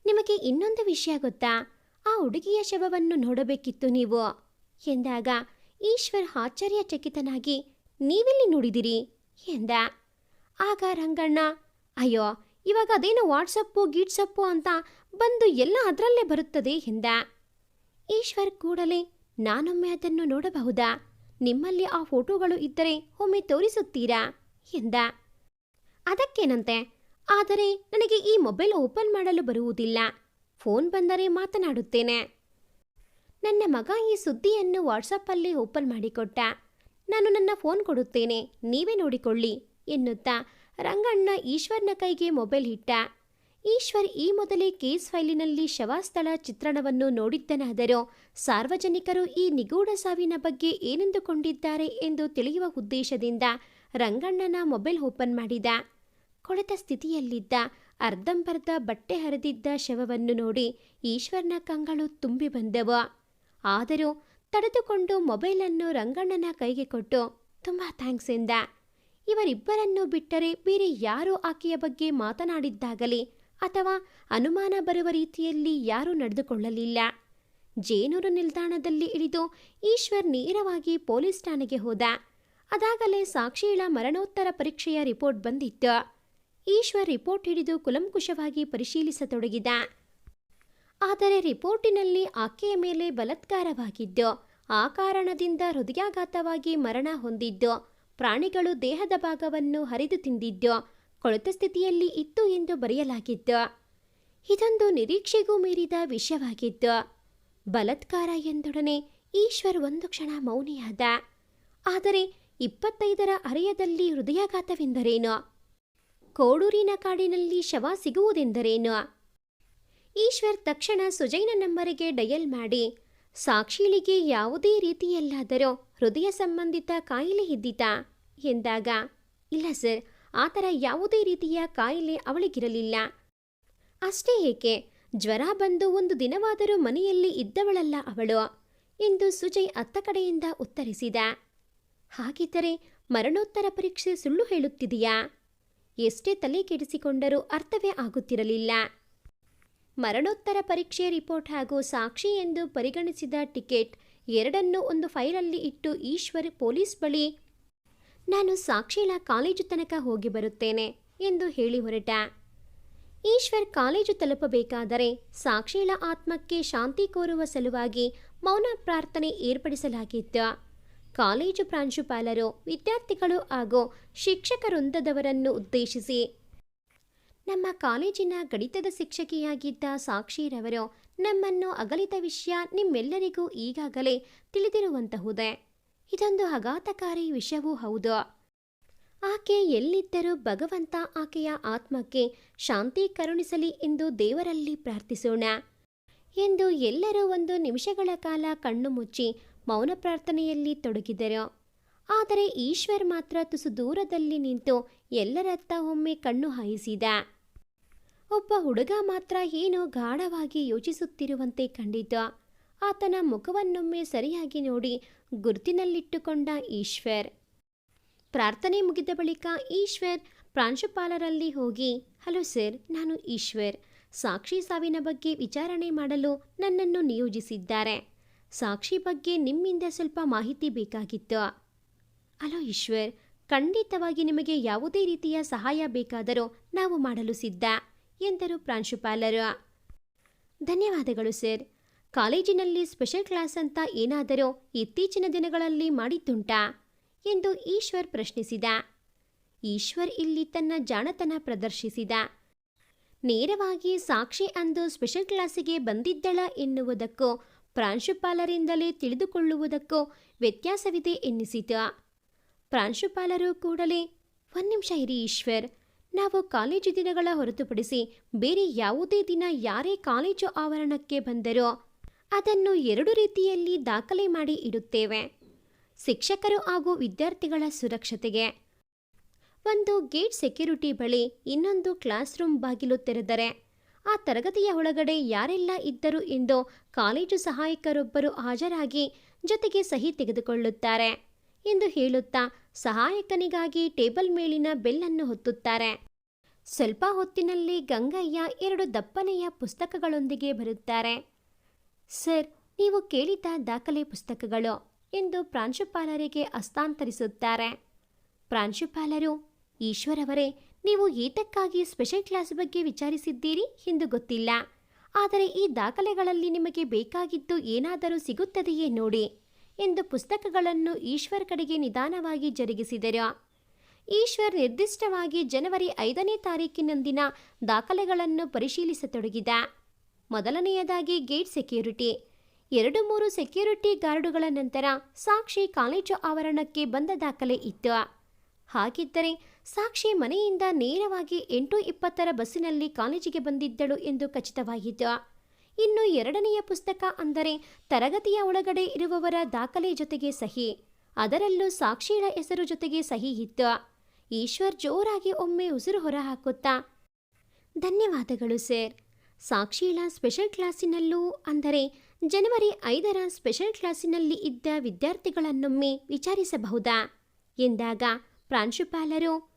ನಿಮಗೆ ಇನ್ನೊಂದು ವಿಷಯ ಗೊತ್ತಾ? ಆ ಹುಡುಗಿಯ ಶವವನ್ನು ನೋಡಬೇಕಿತ್ತು ನೀವು. ಎಂದಾಗ ಈಶ್ವರ್ ಆಶ್ಚರ್ಯಚಕಿತನಾಗಿ, ನೀವೆಲ್ಲಿ ನೋಡಿದಿರಿ? ಎಂದ. ಆಗ ರಂಗಣ್ಣ, ಅಯ್ಯೋ, ಇವಾಗ ಅದೇನೋ ವಾಟ್ಸಪ್ಪು, ಗೀಟ್ಸಪ್ಪು ಅಂತ ಬಂದು ಎಲ್ಲ ಅದರಲ್ಲೇ ಬರುತ್ತದೆ ಎಂದ. ಈಶ್ವರ್ ಕೂಡಲೇ ನಾನೊಮ್ಮೆ ಅದನ್ನು ನೋಡಬಹುದಾ? ನಿಮ್ಮಲ್ಲಿ ಆ ಫೋಟೋಗಳು ಇದ್ದರೆ ಒಮ್ಮೆ ತೋರಿಸುತ್ತೀರಾ? ಎಂದ. ಅದಕ್ಕೇನಂತೆ? ಆದರೆ ನನಗೆ ಈ ಮೊಬೈಲ್ ಓಪನ್ ಮಾಡಲು ಬರುವುದಿಲ್ಲ. ಫೋನ್ ಬಂದರೆ ಮಾತನಾಡುತ್ತೇನೆ. ನನ್ನ ಮಗ ಈ ಸುದ್ದಿಯನ್ನು ವಾಟ್ಸಪ್ಪಲ್ಲಿ ಓಪನ್ ಮಾಡಿಕೊಟ್ಟ. ನಾನು ನನ್ನ ಫೋನ್ ಕೊಡುತ್ತೇನೆ, ನೀವೇ ನೋಡಿಕೊಳ್ಳಿ, ಎನ್ನುತ್ತಾ ರಂಗಣ್ಣ ಈಶ್ವರ್ನ ಕೈಗೆ ಮೊಬೈಲ್ ಇಟ್ಟ. ಈಶ್ವರ್ ಈ ಮೊದಲೇ ಕೇಸ್ ಫೈಲಿನಲ್ಲಿ ಶವಸ್ಥಳ ಚಿತ್ರಣವನ್ನು ನೋಡಿದ್ದನಾದರೂ ಸಾರ್ವಜನಿಕರು ಈ ನಿಗೂಢ ಸಾವಿನ ಬಗ್ಗೆ ಏನೆಂದುಕೊಂಡಿದ್ದಾರೆ ಎಂದು ತಿಳಿಯುವ ಉದ್ದೇಶದಿಂದ ರಂಗಣ್ಣನ ಮೊಬೈಲ್ ಓಪನ್ ಮಾಡಿದ. ಕೊಳೆತ ಸ್ಥಿತಿಯಲ್ಲಿದ್ದ ಅರ್ಧಂಬರ್ಧ ಬಟ್ಟೆ ಹರಿದಿದ್ದ ಶವವನ್ನು ನೋಡಿ ಈಶ್ವರ್ನ ಕಂಗಳು ತುಂಬಿ ಬಂದವು. ಆದರೂ ತಡೆದುಕೊಂಡು ಮೊಬೈಲನ್ನು ರಂಗಣ್ಣನ ಕೈಗೆ ಕೊಟ್ಟು, ತುಂಬ ಥ್ಯಾಂಕ್ಸ್ ಎಂದ. ಇವರಿಬ್ಬರನ್ನು ಬಿಟ್ಟರೆ ಬೇರೆ ಯಾರೂ ಆಕೆಯ ಬಗ್ಗೆ ಮಾತನಾಡಿದ್ದಾಗಲಿ ಅಥವಾ ಅನುಮಾನ ಬರುವ ರೀತಿಯಲ್ಲಿ ಯಾರೂ ನಡೆದುಕೊಳ್ಳಲಿಲ್ಲ. ಜೇನೂರು ನಿಲ್ದಾಣದಲ್ಲಿ ಇಳಿದು ಈಶ್ವರ್ ನೇರವಾಗಿ ಪೊಲೀಸ್ ಠಾಣೆಗೆ ಹೋದ. ಅದಾಗಲೇ ಸಾಕ್ಷಿಗಳ ಮರಣೋತ್ತರ ಪರೀಕ್ಷೆಯ ರಿಪೋರ್ಟ್ ಬಂದಿತ್ತು. ಈಶ್ವರ್ ರಿಪೋರ್ಟ್ ಹಿಡಿದು ಕುಲಂಕುಷವಾಗಿ ಪರಿಶೀಲಿಸತೊಡಗಿದ. ಆದರೆ ರಿಪೋರ್ಟಿನಲ್ಲಿ ಆಕೆಯ ಮೇಲೆ ಬಲತ್ಕಾರವಾಗಿದ್ದು, ಆ ಕಾರಣದಿಂದ ಹೃದಯಾಘಾತವಾಗಿ ಮರಣ ಹೊಂದಿದ್ದು, ಪ್ರಾಣಿಗಳು ದೇಹದ ಭಾಗವನ್ನು ಹರಿದು ತಿಂದಿದ್ದು ಕೊಳೆತ ಸ್ಥಿತಿಯಲ್ಲಿ ಇತ್ತು ಎಂದು ಬರೆಯಲಾಗಿತ್ತು ಇದೊಂದು ನಿರೀಕ್ಷೆಗೂ ಮೀರಿದ ವಿಷಯವಾಗಿತ್ತು ಬಲತ್ಕಾರ ಎಂದೊಡನೆ ಈಶ್ವರ್ ಒಂದು ಕ್ಷಣ ಮೌನಿಯಾದ. ಆದರೆ ಇಪ್ಪತ್ತೈದರ ಅರೆಯದಲ್ಲಿ ಹೃದಯಾಘಾತವೆಂದರೇನು? ಕೋಡೂರಿನ ಕಾಡಿನಲ್ಲಿ ಶವ ಸಿಗುವುದೆಂದರೇನು? ಈಶ್ವರ್ ತಕ್ಷಣ ಸುಜೈನ ನಂಬರಿಗೆ ಡಯಲ್ ಮಾಡಿ ಸಾಕ್ಷಿಳಿಗೆ ಯಾವುದೇ ರೀತಿಯಲ್ಲಾದರೂ ಹೃದಯ ಸಂಬಂಧಿತ ಕಾಯಿಲೆ ಇದ್ದಿತಾ ಎಂದಾಗ, ಇಲ್ಲ ಸರ್ ಆ ಥರ ಯಾವುದೇ ರೀತಿಯ ಕಾಯಿಲೆ ಅವಳಿಗಿರಲಿಲ್ಲ. ಅಷ್ಟೇ ಏಕೆ? ಜ್ವರ ಬಂದು ಒಂದು ದಿನವಾದರೂ ಮನೆಯಲ್ಲಿ ಇದ್ದವಳಲ್ಲ ಅವಳು ಎಂದು ಸುಜಯ್ ಅತ್ತ ಕಡೆಯಿಂದ ಉತ್ತರಿಸಿದ. ಹಾಗಿದ್ದರೆ ಮರಣೋತ್ತರ ಪರೀಕ್ಷೆ ಸುಳ್ಳು ಹೇಳುತ್ತಿದೆಯಾ? ಎಷ್ಟೇ ತಲೆ ಕೆಡಿಸಿಕೊಂಡರೂ ಅರ್ಥವೇ ಆಗುತ್ತಿರಲಿಲ್ಲ. ಮರಣೋತ್ತರ ಪರೀಕ್ಷೆ ರಿಪೋರ್ಟ್ ಹಾಗೂ ಸಾಕ್ಷಿ ಎಂದು ಪರಿಗಣಿಸಿದ ಟಿಕೆಟ್ ಎರಡನ್ನೂ ಒಂದು ಫೈಲಲ್ಲಿ ಇಟ್ಟು ಈಶ್ವರ್ ಪೊಲೀಸ್ ಬಳಿ ನಾನು ಸಾಕ್ಷಿಲ ಕಾಲೇಜು ತನಕ ಹೋಗಿ ಬರುತ್ತೇನೆ ಎಂದು ಹೇಳಿ ಹೊರಟ. ಈಶ್ವರ್ ಕಾಲೇಜು ತಲುಪಬೇಕಾದರೆ ಸಾಕ್ಷಿಳ ಆತ್ಮಕ್ಕೆ ಶಾಂತಿ ಕೋರುವ ಸಲುವಾಗಿ ಮೌನ ಪ್ರಾರ್ಥನೆ ಏರ್ಪಡಿಸಲಾಗಿತ್ತು. ಕಾಲೇಜು ಪ್ರಾಂಶುಪಾಲರು, ವಿದ್ಯಾರ್ಥಿಗಳು ಹಾಗೂ ಶಿಕ್ಷಕ ವೃಂದದವರನ್ನು ಉದ್ದೇಶಿಸಿ ನಮ್ಮ ಕಾಲೇಜಿನ ಗಣಿತದ ಶಿಕ್ಷಕಿಯಾಗಿದ್ದ ಸಾಕ್ಷಿರವರು ನಮ್ಮನ್ನು ಅಗಲಿದ ವಿಷಯ ನಿಮ್ಮೆಲ್ಲರಿಗೂ ಈಗಾಗಲೇ ತಿಳಿದಿರುವಂತಹುದೇ. ಇದೊಂದು ಆಘಾತಕಾರಿ ವಿಷಯವೂ ಹೌದು. ಆಕೆ ಎಲ್ಲಿದ್ದರೂ ಭಗವಂತ ಆಕೆಯ ಆತ್ಮಕ್ಕೆ ಶಾಂತಿ ಕರುಣಿಸಲಿ ಎಂದು ದೇವರಲ್ಲಿ ಪ್ರಾರ್ಥಿಸೋಣ. ಎಂದು ಎಲ್ಲರೂ ಒಂದು ನಿಮಿಷಗಳ ಕಾಲ ಕಣ್ಣು ಮುಚ್ಚಿ ಮೌನ ಪ್ರಾರ್ಥನೆಯಲ್ಲಿ ತೊಡಗಿದರು. ಆದರೆ ಈಶ್ವರ್ ಮಾತ್ರ ತುಸು ದೂರದಲ್ಲಿ ನಿಂತು ಎಲ್ಲರತ್ತ ಒಮ್ಮೆ ಕಣ್ಣು ಹಾಯಿಸಿದ. ಒಬ್ಬ ಹುಡುಗ ಮಾತ್ರ ಏನೋ ಗಾಢವಾಗಿ ಯೋಚಿಸುತ್ತಿರುವಂತೆ ಕಂಡಿತು. ಆತನ ಮುಖವನ್ನೊಮ್ಮೆ ಸರಿಯಾಗಿ ನೋಡಿ ಗುರ್ತಿನಲ್ಲಿಟ್ಟುಕೊಂಡ ಈಶ್ವರ್. ಪ್ರಾರ್ಥನೆ ಮುಗಿದ ಬಳಿಕ ಈಶ್ವರ್ ಪ್ರಾಂಶುಪಾಲರಲ್ಲಿ ಹೋಗಿ, ಹಲೋ ಸರ್, ನಾನು ಈಶ್ವರ್. ಸಾಕ್ಷಿ ಸಾವಿನ ಬಗ್ಗೆ ವಿಚಾರಣೆ ಮಾಡಲು ನನ್ನನ್ನು ನಿಯೋಜಿಸಿದ್ದಾರೆ. ಸಾಕ್ಷಿ ಬಗ್ಗೆ ನಿಮ್ಮಿಂದ ಸ್ವಲ್ಪ ಮಾಹಿತಿ ಬೇಕಾಗಿತ್ತು. ಅಲೋ ಈಶ್ವರ್, ಖಂಡಿತವಾಗಿ ನಿಮಗೆ ಯಾವುದೇ ರೀತಿಯ ಸಹಾಯ ಬೇಕಾದರೂ ನಾವು ಮಾಡಲು ಸಿದ್ಧ, ಎಂದರು ಪ್ರಾಂಶುಪಾಲರು. ಧನ್ಯವಾದಗಳು ಸರ್. ಕಾಲೇಜಿನಲ್ಲಿ ಸ್ಪೆಷಲ್ ಕ್ಲಾಸ್ ಅಂತ ಏನಾದರೂ ಇತ್ತೀಚಿನ ದಿನಗಳಲ್ಲಿ ಮಾಡಿದ್ದುಂಟಾ? ಎಂದು ಈಶ್ವರ್ ಪ್ರಶ್ನಿಸಿದ. ಈಶ್ವರ್ ಇಲ್ಲಿ ತನ್ನ ಜಾಣತನ ಪ್ರದರ್ಶಿಸಿದ. ನೇರವಾಗಿ ಸಾಕ್ಷಿ ಅಂದು ಸ್ಪೆಷಲ್ ಕ್ಲಾಸಿಗೆ ಬಂದಿದ್ದಳ ಎನ್ನುವುದಕ್ಕೂ, ಪ್ರಾಂಶುಪಾಲರಿಂದಲೇ ತಿಳಿದುಕೊಳ್ಳುವುದಕ್ಕೂ ವ್ಯತ್ಯಾಸವಿದೆ ಎನ್ನಿಸಿತ ಪ್ರಾಂಶುಪಾಲರು ಕೂಡಲೇ, ಒಂದು ನಿಮಿಷ ಇರಿ ಈಶ್ವರ್, ನಾವು ಕಾಲೇಜು ದಿನಗಳ ಹೊರತುಪಡಿಸಿ ಬೇರೆ ಯಾವುದೇ ದಿನ ಯಾರೇ ಕಾಲೇಜು ಆವರಣಕ್ಕೆ ಬಂದರೋ ಅದನ್ನು ಎರಡು ರೀತಿಯಲ್ಲಿ ದಾಖಲೆ ಮಾಡಿ ಇಡುತ್ತೇವೆ. ಶಿಕ್ಷಕರು ಹಾಗೂ ವಿದ್ಯಾರ್ಥಿಗಳ ಸುರಕ್ಷತೆಗೆ. ಒಂದು ಗೇಟ್ ಸೆಕ್ಯೂರಿಟಿ ಬಳಿ ಇನ್ನೊಂದು ಕ್ಲಾಸ್ ರೂಮ್ ಬಾಗಿಲು ತೆರೆದರೆ, ಆ ತರಗತಿಯ ಒಳಗಡೆ ಯಾರೆಲ್ಲ ಇದ್ದರು ಎಂದು ಕಾಲೇಜು ಸಹಾಯಕರೊಬ್ಬರು ಹಾಜರಾಗಿ ಜೊತೆಗೆ ಸಹಿ ತೆಗೆದುಕೊಳ್ಳುತ್ತಾರೆ ಎಂದು ಹೇಳುತ್ತಾ ಸಹಾಯಕನಿಗಾಗಿ ಟೇಬಲ್ ಮೇಲಿನ ಬೆಲ್ಲನ್ನು ಹೊತ್ತುತ್ತಾರೆ. ಸ್ವಲ್ಪ ಹೊತ್ತಿನಲ್ಲಿ ಗಂಗಯ್ಯ ಎರಡು ದಪ್ಪನೆಯ ಪುಸ್ತಕಗಳೊಂದಿಗೆ ಬರುತ್ತಾರೆ. ಸರ್, ನೀವು ಕೇಳಿದ ದಾಖಲೆ ಪುಸ್ತಕಗಳು ಎಂದು ಪ್ರಾಂಶುಪಾಲರಿಗೆ ಹಸ್ತಾಂತರಿಸುತ್ತಾರೆ. ಪ್ರಾಂಶುಪಾಲರು, ಈಶ್ವರ್ ಅವರೇ, ನೀವು ಏತಕ್ಕಾಗಿ ಸ್ಪೆಷಲ್ ಕ್ಲಾಸ್ ಬಗ್ಗೆ ವಿಚಾರಿಸಿದ್ದೀರಿ ಎಂದು ಗೊತ್ತಿಲ್ಲ. ಆದರೆ ಈ ದಾಖಲೆಗಳಲ್ಲಿ ನಿಮಗೆ ಬೇಕಾಗಿದ್ದು ಏನಾದರೂ ಸಿಗುತ್ತದೆಯೇ ನೋಡಿ ಎಂದು ಪುಸ್ತಕಗಳನ್ನು ಈಶ್ವರ್ ಕಡೆಗೆ ನಿಧಾನವಾಗಿ ಜರುಗಿಸಿದರು. ಈಶ್ವರ್ ನಿರ್ದಿಷ್ಟವಾಗಿ ಜನವರಿ ಐದನೇ ತಾರೀಕಿನಂದಿನ ದಾಖಲೆಗಳನ್ನು ಪರಿಶೀಲಿಸತೊಡಗಿದ. ಮೊದಲನೆಯದಾಗಿ ಗೇಟ್ ಸೆಕ್ಯೂರಿಟಿ. ಎರಡು ಮೂರು ಸೆಕ್ಯೂರಿಟಿ ಗಾರ್ಡುಗಳ ನಂತರ ಸಾಕ್ಷಿ ಕಾಲೇಜು ಆವರಣಕ್ಕೆ ಬಂದ ದಾಖಲೆ ಇತ್ತು. ಹಾಗಿದ್ದರೆ ಸಾಕ್ಷಿ ಮನೆಯಿಂದ ನೇರವಾಗಿ ಎಂಟು ಇಪ್ಪತ್ತರ ಬಸ್ಸಿನಲ್ಲಿ ಕಾಲೇಜಿಗೆ ಬಂದಿದ್ದಳು ಎಂದು ಖಚಿತವಾಗಿತ್ತು. ಇನ್ನು ಎರಡನೆಯ ಪುಸ್ತಕ ಅಂದರೆ ತರಗತಿಯ ಒಳಗಡೆ ಇರುವವರ ದಾಖಲೆ ಜೊತೆಗೆ ಸಹಿ. ಅದರಲ್ಲೂ ಸಾಕ್ಷಿಗಳ ಹೆಸರು ಜೊತೆಗೆ ಸಹಿ ಇತ್ತು. ಈಶ್ವರ್ ಜೋರಾಗಿ ಒಮ್ಮೆ ಉಸಿರು ಹೊರಹಾಕುತ್ತಾ, ಧನ್ಯವಾದಗಳು ಸರ್. ಸಾಕ್ಷಿಳ ಸ್ಪೆಷಲ್ ಕ್ಲಾಸಿನಲ್ಲೂ ಅಂದರೆ ಜನವರಿ ಐದರ ಸ್ಪೆಷಲ್ ಕ್ಲಾಸಿನಲ್ಲಿ ಇದ್ದ ವಿದ್ಯಾರ್ಥಿಗಳನ್ನೊಮ್ಮೆ ವಿಚಾರಿಸಬಹುದಾ? ಎಂದಾಗ ಪ್ರಾಂಶುಪಾಲರು,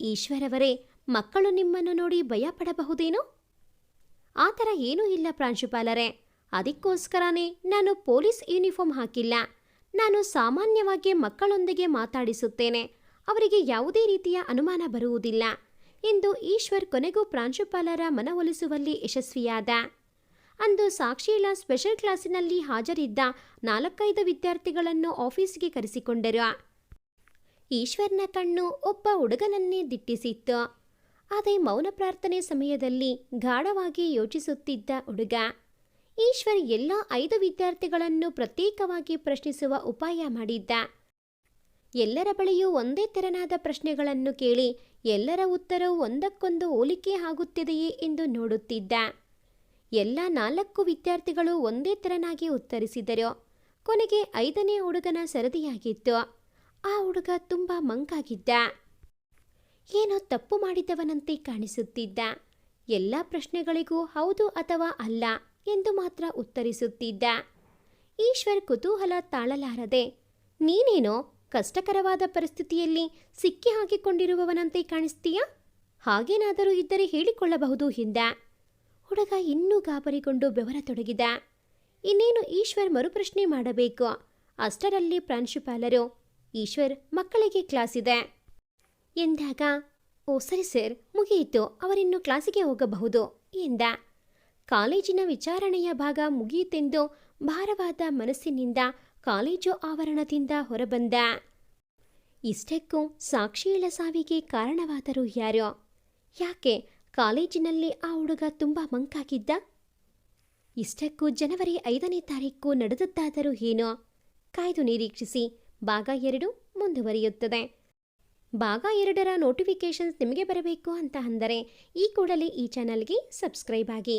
ಈಶ್ವರವರೇ, ಮಕ್ಕಳು ನಿಮ್ಮನ್ನು ನೋಡಿ ಭಯಪಡಬಹುದೇನೋ? ಆ ಥರ ಏನೂ ಇಲ್ಲ ಪ್ರಾಂಶುಪಾಲರೇ. ಅದಕ್ಕೋಸ್ಕರನೇ ನಾನು ಪೊಲೀಸ್ ಯೂನಿಫಾರ್ಮ್ ಹಾಕಿಲ್ಲ. ನಾನು ಸಾಮಾನ್ಯವಾಗಿ ಮಕ್ಕಳೊಂದಿಗೆ ಮಾತಾಡಿಸುತ್ತೇನೆ. ಅವರಿಗೆ ಯಾವುದೇ ರೀತಿಯ ಅನುಮಾನ ಬರುವುದಿಲ್ಲ. ಎಂದು ಈಶ್ವರ್ ಕೊನೆಗೂ ಪ್ರಾಂಶುಪಾಲರ ಮನವೊಲಿಸುವಲ್ಲಿ ಯಶಸ್ವಿಯಾದ. ಅಂದು ಸಾಕ್ಷಿಲ ಸ್ಪೆಷಲ್ ಕ್ಲಾಸಿನಲ್ಲಿ ಹಾಜರಿದ್ದ ನಾಲ್ಕೈದು ವಿದ್ಯಾರ್ಥಿಗಳನ್ನು ಆಫೀಸ್ಗೆ ಕರೆಸಿಕೊಂಡರು. ಈಶ್ವರ್ನ ಕಣ್ಣು ಒಬ್ಬ ಹುಡುಗನನ್ನೇ ದಿಟ್ಟಿಸಿತ್ತು. ಅದೇ ಮೌನ ಪ್ರಾರ್ಥನೆ ಸಮಯದಲ್ಲಿ ಗಾಢವಾಗಿ ಯೋಚಿಸುತ್ತಿದ್ದ ಹುಡುಗ. ಈಶ್ವರ್ ಎಲ್ಲ ಐದು ವಿದ್ಯಾರ್ಥಿಗಳನ್ನು ಪ್ರತ್ಯೇಕವಾಗಿ ಪ್ರಶ್ನಿಸುವ ಉಪಾಯ ಮಾಡಿದ್ದ. ಎಲ್ಲರ ಬಳಿಯೂ ಒಂದೇ ತೆರನಾದ ಪ್ರಶ್ನೆಗಳನ್ನು ಕೇಳಿ ಎಲ್ಲರ ಉತ್ತರವು ಒಂದಕ್ಕೊಂದು ಹೋಲಿಕೆ ಆಗುತ್ತಿದೆಯೇ ಎಂದು ನೋಡುತ್ತಿದ್ದ. ಎಲ್ಲ ನಾಲ್ಕು ವಿದ್ಯಾರ್ಥಿಗಳು ಒಂದೇ ತರನಾಗಿ ಉತ್ತರಿಸಿದರು. ಕೊನೆಗೆ ಐದನೇ ಹುಡುಗನ ಸರದಿಯಾಗಿತ್ತು. ಆ ಹುಡುಗ ತುಂಬ ಮಂಕಾಗಿದ್ದ. ಏನೋ ತಪ್ಪು ಮಾಡಿದವನಂತೆ ಕಾಣಿಸುತ್ತಿದ್ದ. ಎಲ್ಲ ಪ್ರಶ್ನೆಗಳಿಗೂ ಹೌದು ಅಥವಾ ಅಲ್ಲ ಎಂದು ಮಾತ್ರ ಉತ್ತರಿಸುತ್ತಿದ್ದ. ಈಶ್ವರ್ ಕುತೂಹಲ ತಾಳಲಾರದೆ, ನೀನೇನೋ ಕಷ್ಟಕರವಾದ ಪರಿಸ್ಥಿತಿಯಲ್ಲಿ ಸಿಕ್ಕಿ ಹಾಕಿಕೊಂಡಿರುವವನಂತೆ ಕಾಣಿಸ್ತೀಯಾ? ಹಾಗೇನಾದರೂ ಇದ್ದರೆ ಹೇಳಿಕೊಳ್ಳಬಹುದು ಎಂದ ಹುಡುಗ ಇನ್ನೂ ಗಾಬರಿಗೊಂಡು ಬೆವರತೊಡಗಿದ ಇನ್ನೇನು ಈಶ್ವರ್ ಮರುಪ್ರಶ್ನೆ ಮಾಡಬೇಕು? ಅಷ್ಟರಲ್ಲಿ ಪ್ರಾಂಶುಪಾಲರು, ಈಶ್ವರ್ ಮಕ್ಕಳಿಗೆ ಕ್ಲಾಸ್ ಇದೆ. ಎಂದಾಗ, ಓ ಸರಿ ಸರ್, ಮುಗಿಯಿತು, ಅವರಿನ್ನು ಕ್ಲಾಸಿಗೆ ಹೋಗಬಹುದು, ಎಂದ. ಕಾಲೇಜಿನ ವಿಚಾರಣೆಯ ಭಾಗ ಮುಗಿಯಿತೆಂದು ಭಾರವಾದ ಮನಸ್ಸಿನಿಂದ ಕಾಲೇಜು ಆವರಣದಿಂದ ಹೊರಬಂದ. ಇಷ್ಟಕ್ಕೂ ಸಾಕ್ಷಿಗಳ ಸಾವಿಗೆ ಕಾರಣವಾದರು ಯಾರೋ? ಯಾಕೆ ಕಾಲೇಜಿನಲ್ಲಿ ಆ ಹುಡುಗ ತುಂಬ ಮಂಕಾಗಿದ್ದ? ಇಷ್ಟಕ್ಕೂ ಜನವರಿ ಐದನೇ ತಾರೀಕು ನಡೆದದ್ದಾದರೂ ಏನೋ? ಕಾಯ್ದು ನಿರೀಕ್ಷಿಸಿ ಭಾಗ ಎರಡು ಮುಂದುವರಿಯುತ್ತದೆ. ಭಾಗ ಎರಡರ ನೋಟಿಫಿಕೇಷನ್ಸ್ ನಿಮಗೆ ಬರಬೇಕು ಅಂತ ಅಂದರೆ ಈ ಕೂಡಲೇ ಈ ಚಾನಲ್ಗೆ ಸಬ್ಸ್ಕ್ರೈಬ್ ಆಗಿ